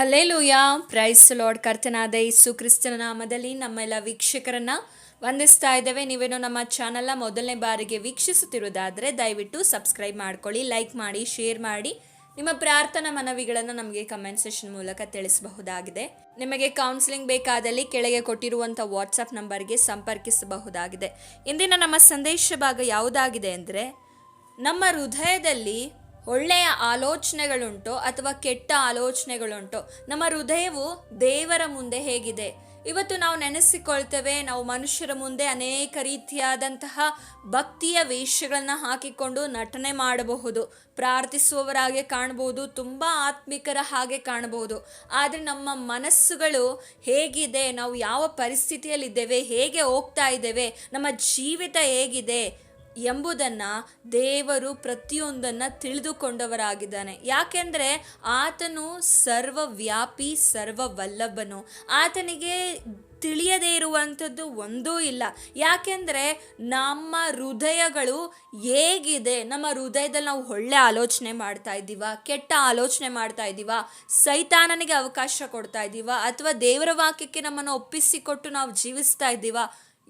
Hallelujah. Price lord ಕರ್ತನಾದ ಯೇಸು ಕ್ರಿಸ್ತನ ನಾಮದಲ್ಲಿ ನಮ್ಮೆಲ್ಲ ವೀಕ್ಷಕರನ್ನ ವಂದಿಸ್ತಾ ಇದ್ದೇವೆ. ನೀವೇನು ನಮ್ಮ ಚಾನಲ್ನ ಮೊದಲನೇ ಬಾರಿಗೆ ವೀಕ್ಷಿಸುತ್ತಿರುವುದಾದರೆ ದಯವಿಟ್ಟು ಸಬ್ಸ್ಕ್ರೈಬ್ ಮಾಡ್ಕೊಳ್ಳಿ, ಲೈಕ್ ಮಾಡಿ, ಶೇರ್ ಮಾಡಿ. ನಿಮ್ಮ ಪ್ರಾರ್ಥನಾ ಮನವಿಗಳನ್ನು ನಮಗೆ ಕಮೆಂಟ್ ಸೆಷನ್ ಮೂಲಕ ತಿಳಿಸಬಹುದಾಗಿದೆ. ನಿಮಗೆ ಕೌನ್ಸಿಲಿಂಗ್ ಬೇಕಾದಲ್ಲಿ ಕೆಳಗೆ ಕೊಟ್ಟಿರುವಂಥ ವಾಟ್ಸಪ್ ನಂಬರ್ಗೆ ಸಂಪರ್ಕಿಸಬಹುದಾಗಿದೆ. ಇಂದಿನ ನಮ್ಮ ಸಂದೇಶ ಭಾಗ ಯಾವುದಾಗಿದೆ ಅಂದರೆ, ನಮ್ಮ ಹೃದಯದಲ್ಲಿ ಒಳ್ಳೆಯ ಆಲೋಚನೆಗಳುಂಟೋ ಅಥವಾ ಕೆಟ್ಟ ಆಲೋಚನೆಗಳುಂಟೋ. ನಮ್ಮ ಹೃದಯವು ದೇವರ ಮುಂದೆ ಹೇಗಿದೆ. ಇವತ್ತು ನಾವು ನೆನೆಸಿಕೊಳ್ತೇವೆ, ನಾವು ಮನುಷ್ಯರ ಮುಂದೆ ಅನೇಕ ರೀತಿಯಾದಂತಹ ಭಕ್ತಿಯ ವೇಷಗಳನ್ನು ಹಾಕಿಕೊಂಡು ನಟನೆ ಮಾಡಬಹುದು. ಪ್ರಾರ್ಥಿಸುವವರಾಗೆ ಕಾಣಬಹುದು ತುಂಬ ಆತ್ಮಿಕರ ಹಾಗೆ ಕಾಣಬಹುದು ಆದರೆ ನಮ್ಮ ಮನಸ್ಸುಗಳು ಹೇಗಿದೆ, ನಾವು ಯಾವ ಪರಿಸ್ಥಿತಿಯಲ್ಲಿದ್ದೇವೆ, ಹೇಗೆ ಹೋಗ್ತಾ ಇದ್ದೇವೆ, ನಮ್ಮ ಜೀವಿತ ಹೇಗಿದೆ ಎಂಬುದನ್ನು ದೇವರು ಪ್ರತಿಯೊಂದನ್ನು ತಿಳಿದುಕೊಂಡವರಾಗಿದ್ದಾನೆ. ಯಾಕೆಂದರೆ ಆತನು ಸರ್ವವ್ಯಾಪಿ, ಸರ್ವವಲ್ಲಭನು. ಆತನಿಗೆ ತಿಳಿಯದೇ ಇರುವಂಥದ್ದು ಒಂದೂ ಇಲ್ಲ. ಯಾಕೆಂದರೆ ನಮ್ಮ ಹೃದಯಗಳು ಹೇಗಿದೆ? ನಮ್ಮ ಹೃದಯದಲ್ಲಿ ನಾವು ಒಳ್ಳೆ ಆಲೋಚನೆ ಮಾಡ್ತಾ ಇದ್ದೀವ? ಕೆಟ್ಟ ಆಲೋಚನೆ ಮಾಡ್ತಾ ಇದ್ದೀವ? ಸೈತಾನನಿಗೆ ಅವಕಾಶ ಕೊಡ್ತಾ ಇದ್ದೀವ? ಅಥವಾ ದೇವರ ವಾಕ್ಯಕ್ಕೆ ನಮ್ಮನ್ನು ಒಪ್ಪಿಸಿಕೊಟ್ಟು ನಾವು ಜೀವಿಸ್ತಾ ಇದ್ದೀವ?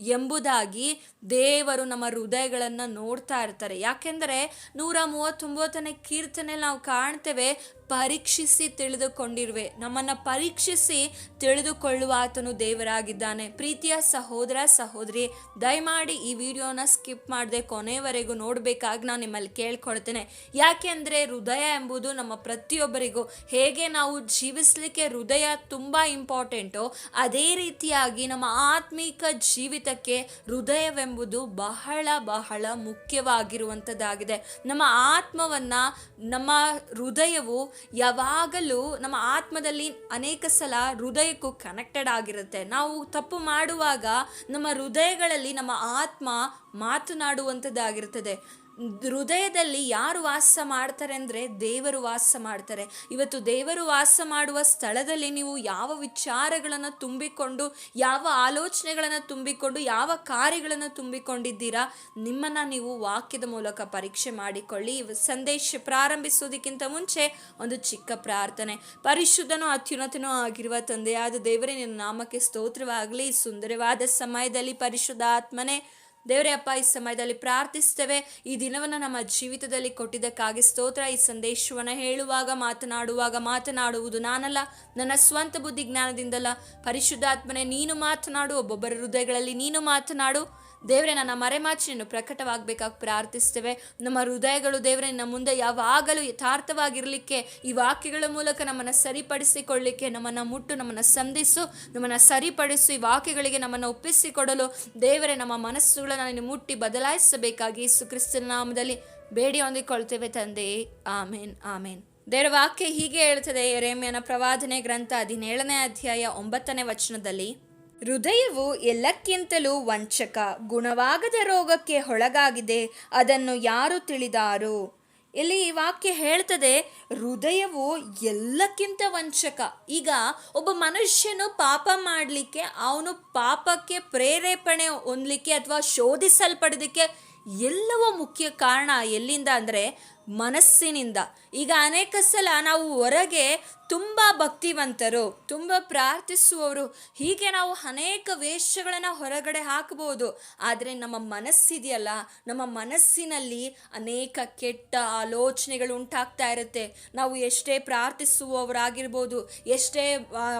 ಎಂಬುದಾಗಿ ದೇವರು ನಮ್ಮ ಹೃದಯಗಳನ್ನು ನೋಡ್ತಾ ಇರ್ತಾರೆ. ಯಾಕೆಂದರೆ ನೂರ ಮೂವತ್ತೊಂಬತ್ತನೇ ಕೀರ್ತನೆ ನಾವು ಕಾಣ್ತೇವೆ ಪರೀಕ್ಷಿಸಿ ತಿಳಿದುಕೊಂಡಿರುವೆ. ನಮ್ಮನ್ನು ಪರೀಕ್ಷಿಸಿ ತಿಳಿದುಕೊಳ್ಳುವ ಆತನು ದೇವರಾಗಿದ್ದಾನೆ. ಪ್ರೀತಿಯ ಸಹೋದರ, ಸಹೋದರಿ, ದಯಮಾಡಿ ಈ ವಿಡಿಯೋನ ಸ್ಕಿಪ್ ಮಾಡದೆ ಕೊನೆಯವರೆಗೂ ನೋಡಬೇಕಾಗಿ ನಾನು ನಿಮ್ಮಲ್ಲಿ ಕೇಳ್ಕೊಳ್ತೇನೆ. ಯಾಕೆಂದರೆ ಹೃದಯ ಎಂಬುದು ನಮ್ಮ ಪ್ರತಿಯೊಬ್ಬರಿಗೂ ಹೇಗೆ ನಾವು ಜೀವಿಸಲಿಕ್ಕೆ ಹೃದಯ ತುಂಬ ಇಂಪಾರ್ಟೆಂಟೋ, ಅದೇ ರೀತಿಯಾಗಿ ನಮ್ಮ ಆತ್ಮೀಕ ಜೀವಿತಕ್ಕೆ ಹೃದಯವೆಂಬುದು ಬಹಳ ಬಹಳ ಮುಖ್ಯವಾಗಿರುವಂಥದ್ದಾಗಿದೆ ನಮ್ಮ ಆತ್ಮವನ್ನು, ನಮ್ಮ ಹೃದಯವು ಯಾವಾಗಲೂ ನಮ್ಮ ಆತ್ಮದಲ್ಲಿ ಅನೇಕ ಸಲ ಹೃದಯಕ್ಕೂ ಕನೆಕ್ಟೆಡ್ ಆಗಿರುತ್ತೆ. ನಾವು ತಪ್ಪು ಮಾಡುವಾಗ ನಮ್ಮ ಹೃದಯಗಳಲ್ಲಿ ನಮ್ಮ ಆತ್ಮ ಮಾತನಾಡುವಂಥದ್ದಾಗಿರ್ತದೆ. ಹೃದಯದಲ್ಲಿ ಯಾರು ವಾಸ ಮಾಡ್ತಾರೆ ಅಂದರೆ ದೇವರು ವಾಸ ಮಾಡ್ತಾರೆ. ಇವತ್ತು ದೇವರು ವಾಸ ಮಾಡುವ ಸ್ಥಳದಲ್ಲಿ ನೀವು ಯಾವ ವಿಚಾರಗಳನ್ನು ತುಂಬಿಕೊಂಡು, ಯಾವ ಆಲೋಚನೆಗಳನ್ನು ತುಂಬಿಕೊಂಡು, ಯಾವ ಕಾರ್ಯಗಳನ್ನು ತುಂಬಿಕೊಂಡಿದ್ದೀರಾ, ನಿಮ್ಮನ್ನು ನೀವು ವಾಕ್ಯದ ಮೂಲಕ ಪರೀಕ್ಷೆ ಮಾಡಿಕೊಳ್ಳಿ. ಸಂದೇಶ ಪ್ರಾರಂಭಿಸೋದಕ್ಕಿಂತ ಮುಂಚೆ ಒಂದು ಚಿಕ್ಕ ಪ್ರಾರ್ಥನೆ. ಪರಿಶುದ್ಧನೂ ಅತ್ಯುನ್ನತನೂ ಆಗಿರುವ ತಂದೆಯಾದ ದೇವರೇ, ನಿನ್ನ ನಾಮಕ್ಕೆ ಸ್ತೋತ್ರವಾಗಲಿ. ಸುಂದರವಾದ ಸಮಯದಲ್ಲಿ ಪರಿಶುದ್ಧ ಆತ್ಮನೇ ದೇವರೇ ಅಪ್ಪ, ಈ ಸಮಯದಲ್ಲಿ ಪ್ರಾರ್ಥಿಸ್ತೇವೆ ಈ ದಿನವನ್ನು ನಮ್ಮ ಜೀವಿತದಲ್ಲಿ ಕೊಟ್ಟಿದ್ದಕ್ಕಾಗಿ ಸ್ತೋತ್ರ. ಈ ಸಂದೇಶವನ್ನು ಹೇಳುವಾಗ, ಮಾತನಾಡುವಾಗ ಮಾತನಾಡುವುದು ನಾನಲ್ಲ. ನನ್ನ ಸ್ವಂತ ಬುದ್ಧಿ ಜ್ಞಾನದಿಂದಲ್ಲ. ಪರಿಶುದ್ಧಾತ್ಮನೆ, ನೀನು ಮಾತನಾಡು. ಒಬ್ಬೊಬ್ಬರ ಹೃದಯಗಳಲ್ಲಿ ನೀನು ಮಾತನಾಡು. ದೇವರೇ, ನನ್ನ ಮರೆಮಾಚಿ ಪ್ರಕಟವಾಗಬೇಕಾಗಿ ಪ್ರಾರ್ಥಿಸ್ತೇವೆ ನಮ್ಮ ಹೃದಯಗಳು ದೇವರೇ ನಮ್ಮ ಮುಂದೆ ಯಾವಾಗಲೂ ಯಥಾರ್ಥವಾಗಿರಲಿಕ್ಕೆ, ಈ ವಾಕ್ಯಗಳ ಮೂಲಕ ನಮ್ಮನ್ನು ಸರಿಪಡಿಸಿಕೊಳ್ಳಿಕ್ಕೆ, ನಮ್ಮನ್ನು ಮುಟ್ಟು, ನಮ್ಮನ್ನು ಸಂಧಿಸು, ನಮ್ಮನ್ನು ಸರಿಪಡಿಸು, ಈ ವಾಕ್ಯಗಳಿಗೆ ನಮ್ಮನ್ನು ಒಪ್ಪಿಸಿಕೊಡಲು ದೇವರೇ, ನಮ್ಮ ಮನಸ್ಸುಗಳನ್ನು ನೀನು ಮುಟ್ಟಿ ಬದಲಾಯಿಸಬೇಕಾಗಿ ಯೇಸು ಕ್ರಿಸ್ತನ ನಾಮದಲ್ಲಿ ಬೇಡಿ ಹೊಂದಿಕೊಳ್ತೇವೆ ತಂದೆ. ಆಮೇನ್ ಆಮೇನ್. ದೇವರ ವಾಕ್ಯ ಹೀಗೆ ಹೇಳ್ತದೆ ರೇಮ್ಯನ ಪ್ರವಾದನೆ ಗ್ರಂಥ ಹದಿನೇಳನೇ ಅಧ್ಯಾಯ ಒಂಬತ್ತನೇ ವಚನದಲ್ಲಿ ಹೃದಯವು ಎಲ್ಲಕ್ಕಿಂತಲೂ ವಂಚಕ, ಗುಣವಾಗದ ರೋಗಕ್ಕೆ ಒಳಗಾಗಿದೆ. ಅದನ್ನು ಯಾರು ತಿಳಿದಾರು? ಇಲ್ಲಿ ಈ ವಾಕ್ಯ ಹೇಳ್ತದೆ, ಹೃದಯವು ಎಲ್ಲಕ್ಕಿಂತ ವಂಚಕ. ಈಗ ಒಬ್ಬ ಮನುಷ್ಯನು ಪಾಪ ಮಾಡಲಿಕ್ಕೆ, ಅವನು ಪಾಪಕ್ಕೆ ಪ್ರೇರೇಪಣೆ ಹೊಂದಲಿಕ್ಕೆ ಅಥವಾ ಶೋಧಿಸಲ್ಪಡೋದಕ್ಕೆ ಎಲ್ಲವೂ ಮುಖ್ಯ ಕಾರಣ ಎಲ್ಲಿಂದ ಅಂದರೆ ಮನಸ್ಸಿನಿಂದ. ಈಗ ಅನೇಕ ಸಲ ನಾವು ಹೊರಗೆ ತುಂಬ ಭಕ್ತಿವಂತರು, ತುಂಬ ಪ್ರಾರ್ಥಿಸುವವರು. ಹೀಗೆ ನಾವು ಅನೇಕ ವೇಷಗಳನ್ನು ಹೊರಗಡೆ ಹಾಕಬಹುದು ಆದರೆ ನಮ್ಮ ಮನಸ್ಸಿದೆಯಲ್ಲ, ನಮ್ಮ ಮನಸ್ಸಿನಲ್ಲಿ ಅನೇಕ ಕೆಟ್ಟ ಆಲೋಚನೆಗಳು ಉಂಟಾಗ್ತಾ ಇರುತ್ತೆ. ನಾವು ಎಷ್ಟೇ ಪ್ರಾರ್ಥಿಸುವವರಾಗಿರ್ಬೋದು, ಎಷ್ಟೇ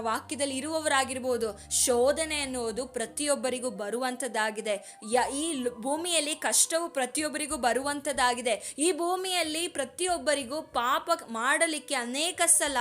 ವಾಕ್ಯದಲ್ಲಿ ಇರುವವರಾಗಿರ್ಬೋದು, ಶೋಧನೆ ಅನ್ನುವುದು ಪ್ರತಿಯೊಬ್ಬರಿಗೂ ಬರುವಂಥದ್ದಾಗಿದೆ ಯ, ಈ ಭೂಮಿಯಲ್ಲಿ ಕಷ್ಟವು ಪ್ರತಿಯೊಬ್ಬರಿಗೂ ಬರುವಂಥದ್ದಾಗಿದೆ ಈ ಭೂಮಿಯಲ್ಲಿ ಪ್ರತಿಯೊಬ್ಬರಿಗೂ ಪಾಪ ಮಾಡಲಿಕ್ಕೆ ಅನೇಕ ಸಲ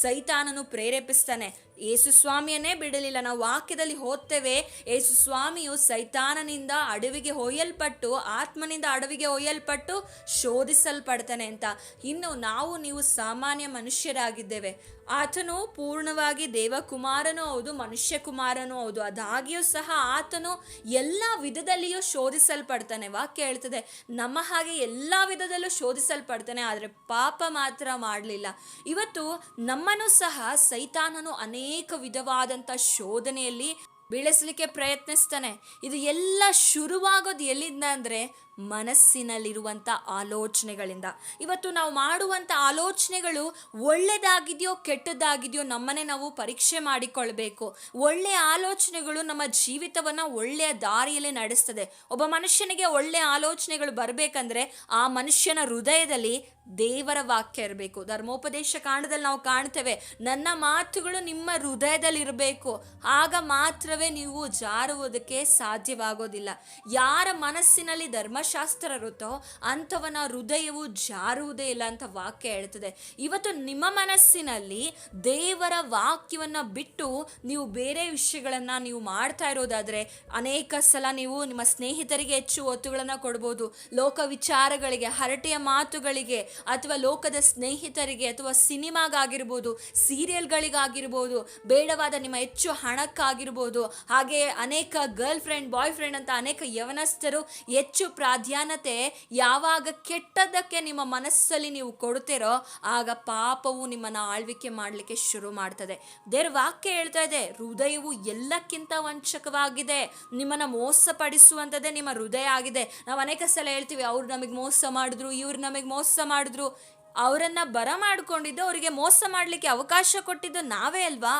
ಸೈತಾನನು ಪ್ರೇರೇಪಿಸ್ತಾನೆ. ಯೇಸು ಸ್ವಾಮಿಯನ್ನೇ ಬಿಡಲಿಲ್ಲ. ನಾವು ವಾಕ್ಯದಲ್ಲಿ ಓದ್ತೇವೆ ಯೇಸು ಸ್ವಾಮಿಯು ಸೈತಾನನಿಂದ ಅಡವಿಗೆ ಒಯ್ಯಲ್ಪಟ್ಟು ಆತ್ಮನಿಂದ ಅಡವಿಗೆ ಒಯ್ಯಲ್ಪಟ್ಟು ಶೋಧಿಸಲ್ಪಡ್ತಾನೆ ಅಂತ. ಇನ್ನು ನಾವು, ನೀವು ಸಾಮಾನ್ಯ ಮನುಷ್ಯರಾಗಿದ್ದೇವೆ. ಆತನು ಪೂರ್ಣವಾಗಿ ದೇವಕುಮಾರನೂ ಹೌದು ಮನುಷ್ಯ ಕುಮಾರನೂ ಹೌದು. ಅದಾಗಿಯೂ ಸಹ ಆತನು ಎಲ್ಲ ವಿಧದಲ್ಲಿಯೂ ಶೋಧಿಸಲ್ಪಡ್ತಾನೆ. ವಾಕ್ಯ ಹೇಳ್ತದೆ, ನಮ್ಮ ಹಾಗೆ ಎಲ್ಲ ವಿಧದಲ್ಲೂ ಶೋಧಿಸಲ್ಪಡ್ತಾನೆ, ಆದರೆ ಪಾಪ ಮಾತ್ರ ಮಾಡಲಿಲ್ಲ. ಇವತ್ತು ನಮ್ಮನ್ನು ಸಹ ಸೈತಾನನು ಅನೇಕ ವಿಧವಾದಂಥ ಶೋಧನೆಯಲ್ಲಿ ಬೀಳಿಸಲಿಕ್ಕೆ ಪ್ರಯತ್ನಿಸ್ತಾನೆ. ಇದು ಎಲ್ಲ ಶುರುವಾಗೋದು ಎಲ್ಲಿಂದ ಅಂದರೆ ಮನಸ್ಸಿನಲ್ಲಿರುವಂಥ ಆಲೋಚನೆಗಳಿಂದ. ಇವತ್ತು ನಾವು ಮಾಡುವಂಥ ಆಲೋಚನೆಗಳು ಒಳ್ಳೆಯದಾಗಿದೆಯೋ ಕೆಟ್ಟದ್ದಾಗಿದೆಯೋ ನಮ್ಮನ್ನೇ ನಾವು ಪರೀಕ್ಷೆ ಮಾಡಿಕೊಳ್ಬೇಕು. ಒಳ್ಳೆಯ ಆಲೋಚನೆಗಳು ನಮ್ಮ ಜೀವಿತವನ್ನು ಒಳ್ಳೆಯ ದಾರಿಯಲ್ಲಿ ನಡೆಸ್ತದೆ. ಒಬ್ಬ ಮನುಷ್ಯನಿಗೆ ಒಳ್ಳೆಯ ಆಲೋಚನೆಗಳು ಬರಬೇಕಂದ್ರೆ ಆ ಮನುಷ್ಯನ ಹೃದಯದಲ್ಲಿ ದೇವರ ವಾಕ್ಯ ಇರಬೇಕು. ಧರ್ಮೋಪದೇಶ ಕಾಂಡದಲ್ಲಿ ನಾವು ಕಾಣ್ತೇವೆ, ನನ್ನ ಮಾತುಗಳು ನಿಮ್ಮ ಹೃದಯದಲ್ಲಿರಬೇಕು. ಆಗ ಮಾತ್ರವೇ ನೀವು ಜಾರುವುದಕ್ಕೆ ಸಾಧ್ಯವಾಗೋದಿಲ್ಲ. ಯಾರ ಮನಸ್ಸಿನಲ್ಲಿ ಧರ್ಮಶಾಸ್ತ್ರ ಇರುತ್ತೋ ಅಂಥವನ ಹೃದಯವು ಜಾರುವುದೇ ಇಲ್ಲ ಅಂತ ವಾಕ್ಯ ಹೇಳ್ತದೆ. ಇವತ್ತು ನಿಮ್ಮ ಮನಸ್ಸಿನಲ್ಲಿ ದೇವರ ವಾಕ್ಯವನ್ನ ಬಿಟ್ಟು ನೀವು ಬೇರೆ ವಿಷಯಗಳನ್ನು ನೀವು ಮಾಡ್ತಾ ಇರೋದಾದರೆ ಅನೇಕ ಸಲ ನೀವು ನಿಮ್ಮ ಸ್ನೇಹಿತರಿಗೆ ಹೆಚ್ಚು ಒತ್ತುಗಳನ್ನು ಕೊಡ್ಬೋದು. ಲೋಕ ವಿಚಾರಗಳಿಗೆ, ಹರಟೆಯ ಮಾತುಗಳಿಗೆ ಅಥವಾ ಲೋಕದ ಸ್ನೇಹಿತರಿಗೆ ಅಥವಾ ಸಿನಿಮಾಗಾಗಿರ್ಬೋದು, ಸೀರಿಯಲ್ಗಳಿಗಾಗಿರ್ಬೋದು, ಬೇಡವಾದ ನಿಮ್ಮ ಹೆಚ್ಚು ಹಣಕ್ಕಾಗಿರ್ಬೋದು, ಹಾಗೆ ಅನೇಕ ಗರ್ಲ್ ಫ್ರೆಂಡ್ ಬಾಯ್ ಫ್ರೆಂಡ್ ಅಂತ ಅನೇಕ ಯವನಸ್ಥರು ಹೆಚ್ಚು ಪ್ರಾಧಾನ್ಯತೆ ಯಾವಾಗ ಕೆಟ್ಟದಕ್ಕೆ ನಿಮ್ಮ ಮನಸ್ಸಲ್ಲಿ ನೀವು ಕೊಡ್ತೀರೋ ಆಗ ಪಾಪವು ನಿಮ್ಮನ್ನು ಆಳ್ವಿಕೆ ಮಾಡಲಿಕ್ಕೆ ಶುರು ಮಾಡ್ತದೆ. ದೇವ್ರ ವಾಕ್ಯ ಹೇಳ್ತಾ ಇದೆ, ಹೃದಯವು ಎಲ್ಲಕ್ಕಿಂತ ವಂಚಕವಾಗಿದೆ. ನಿಮ್ಮನ್ನು ಮೋಸಪಡಿಸುವಂಥದ್ದೇ ನಿಮ್ಮ ಹೃದಯ ಆಗಿದೆ. ನಾವು ಅನೇಕ ಸಲ ಹೇಳ್ತೀವಿ, ಅವ್ರು ನಮಗೆ ಮೋಸ ಮಾಡಿದ್ರು, ಇವ್ರು ನಮಗೆ ಮೋಸ ಮಾಡಿದ್ರು. ಅವರನ್ನು ಬರ ಮಾಡ್ಕೊಂಡಿದ್ದು ಅವರಿಗೆ ಮೋಸ ಮಾಡಲಿಕ್ಕೆ ಅವಕಾಶ ಕೊಟ್ಟಿದ್ದು ನಾವೇ ಅಲ್ವಾ?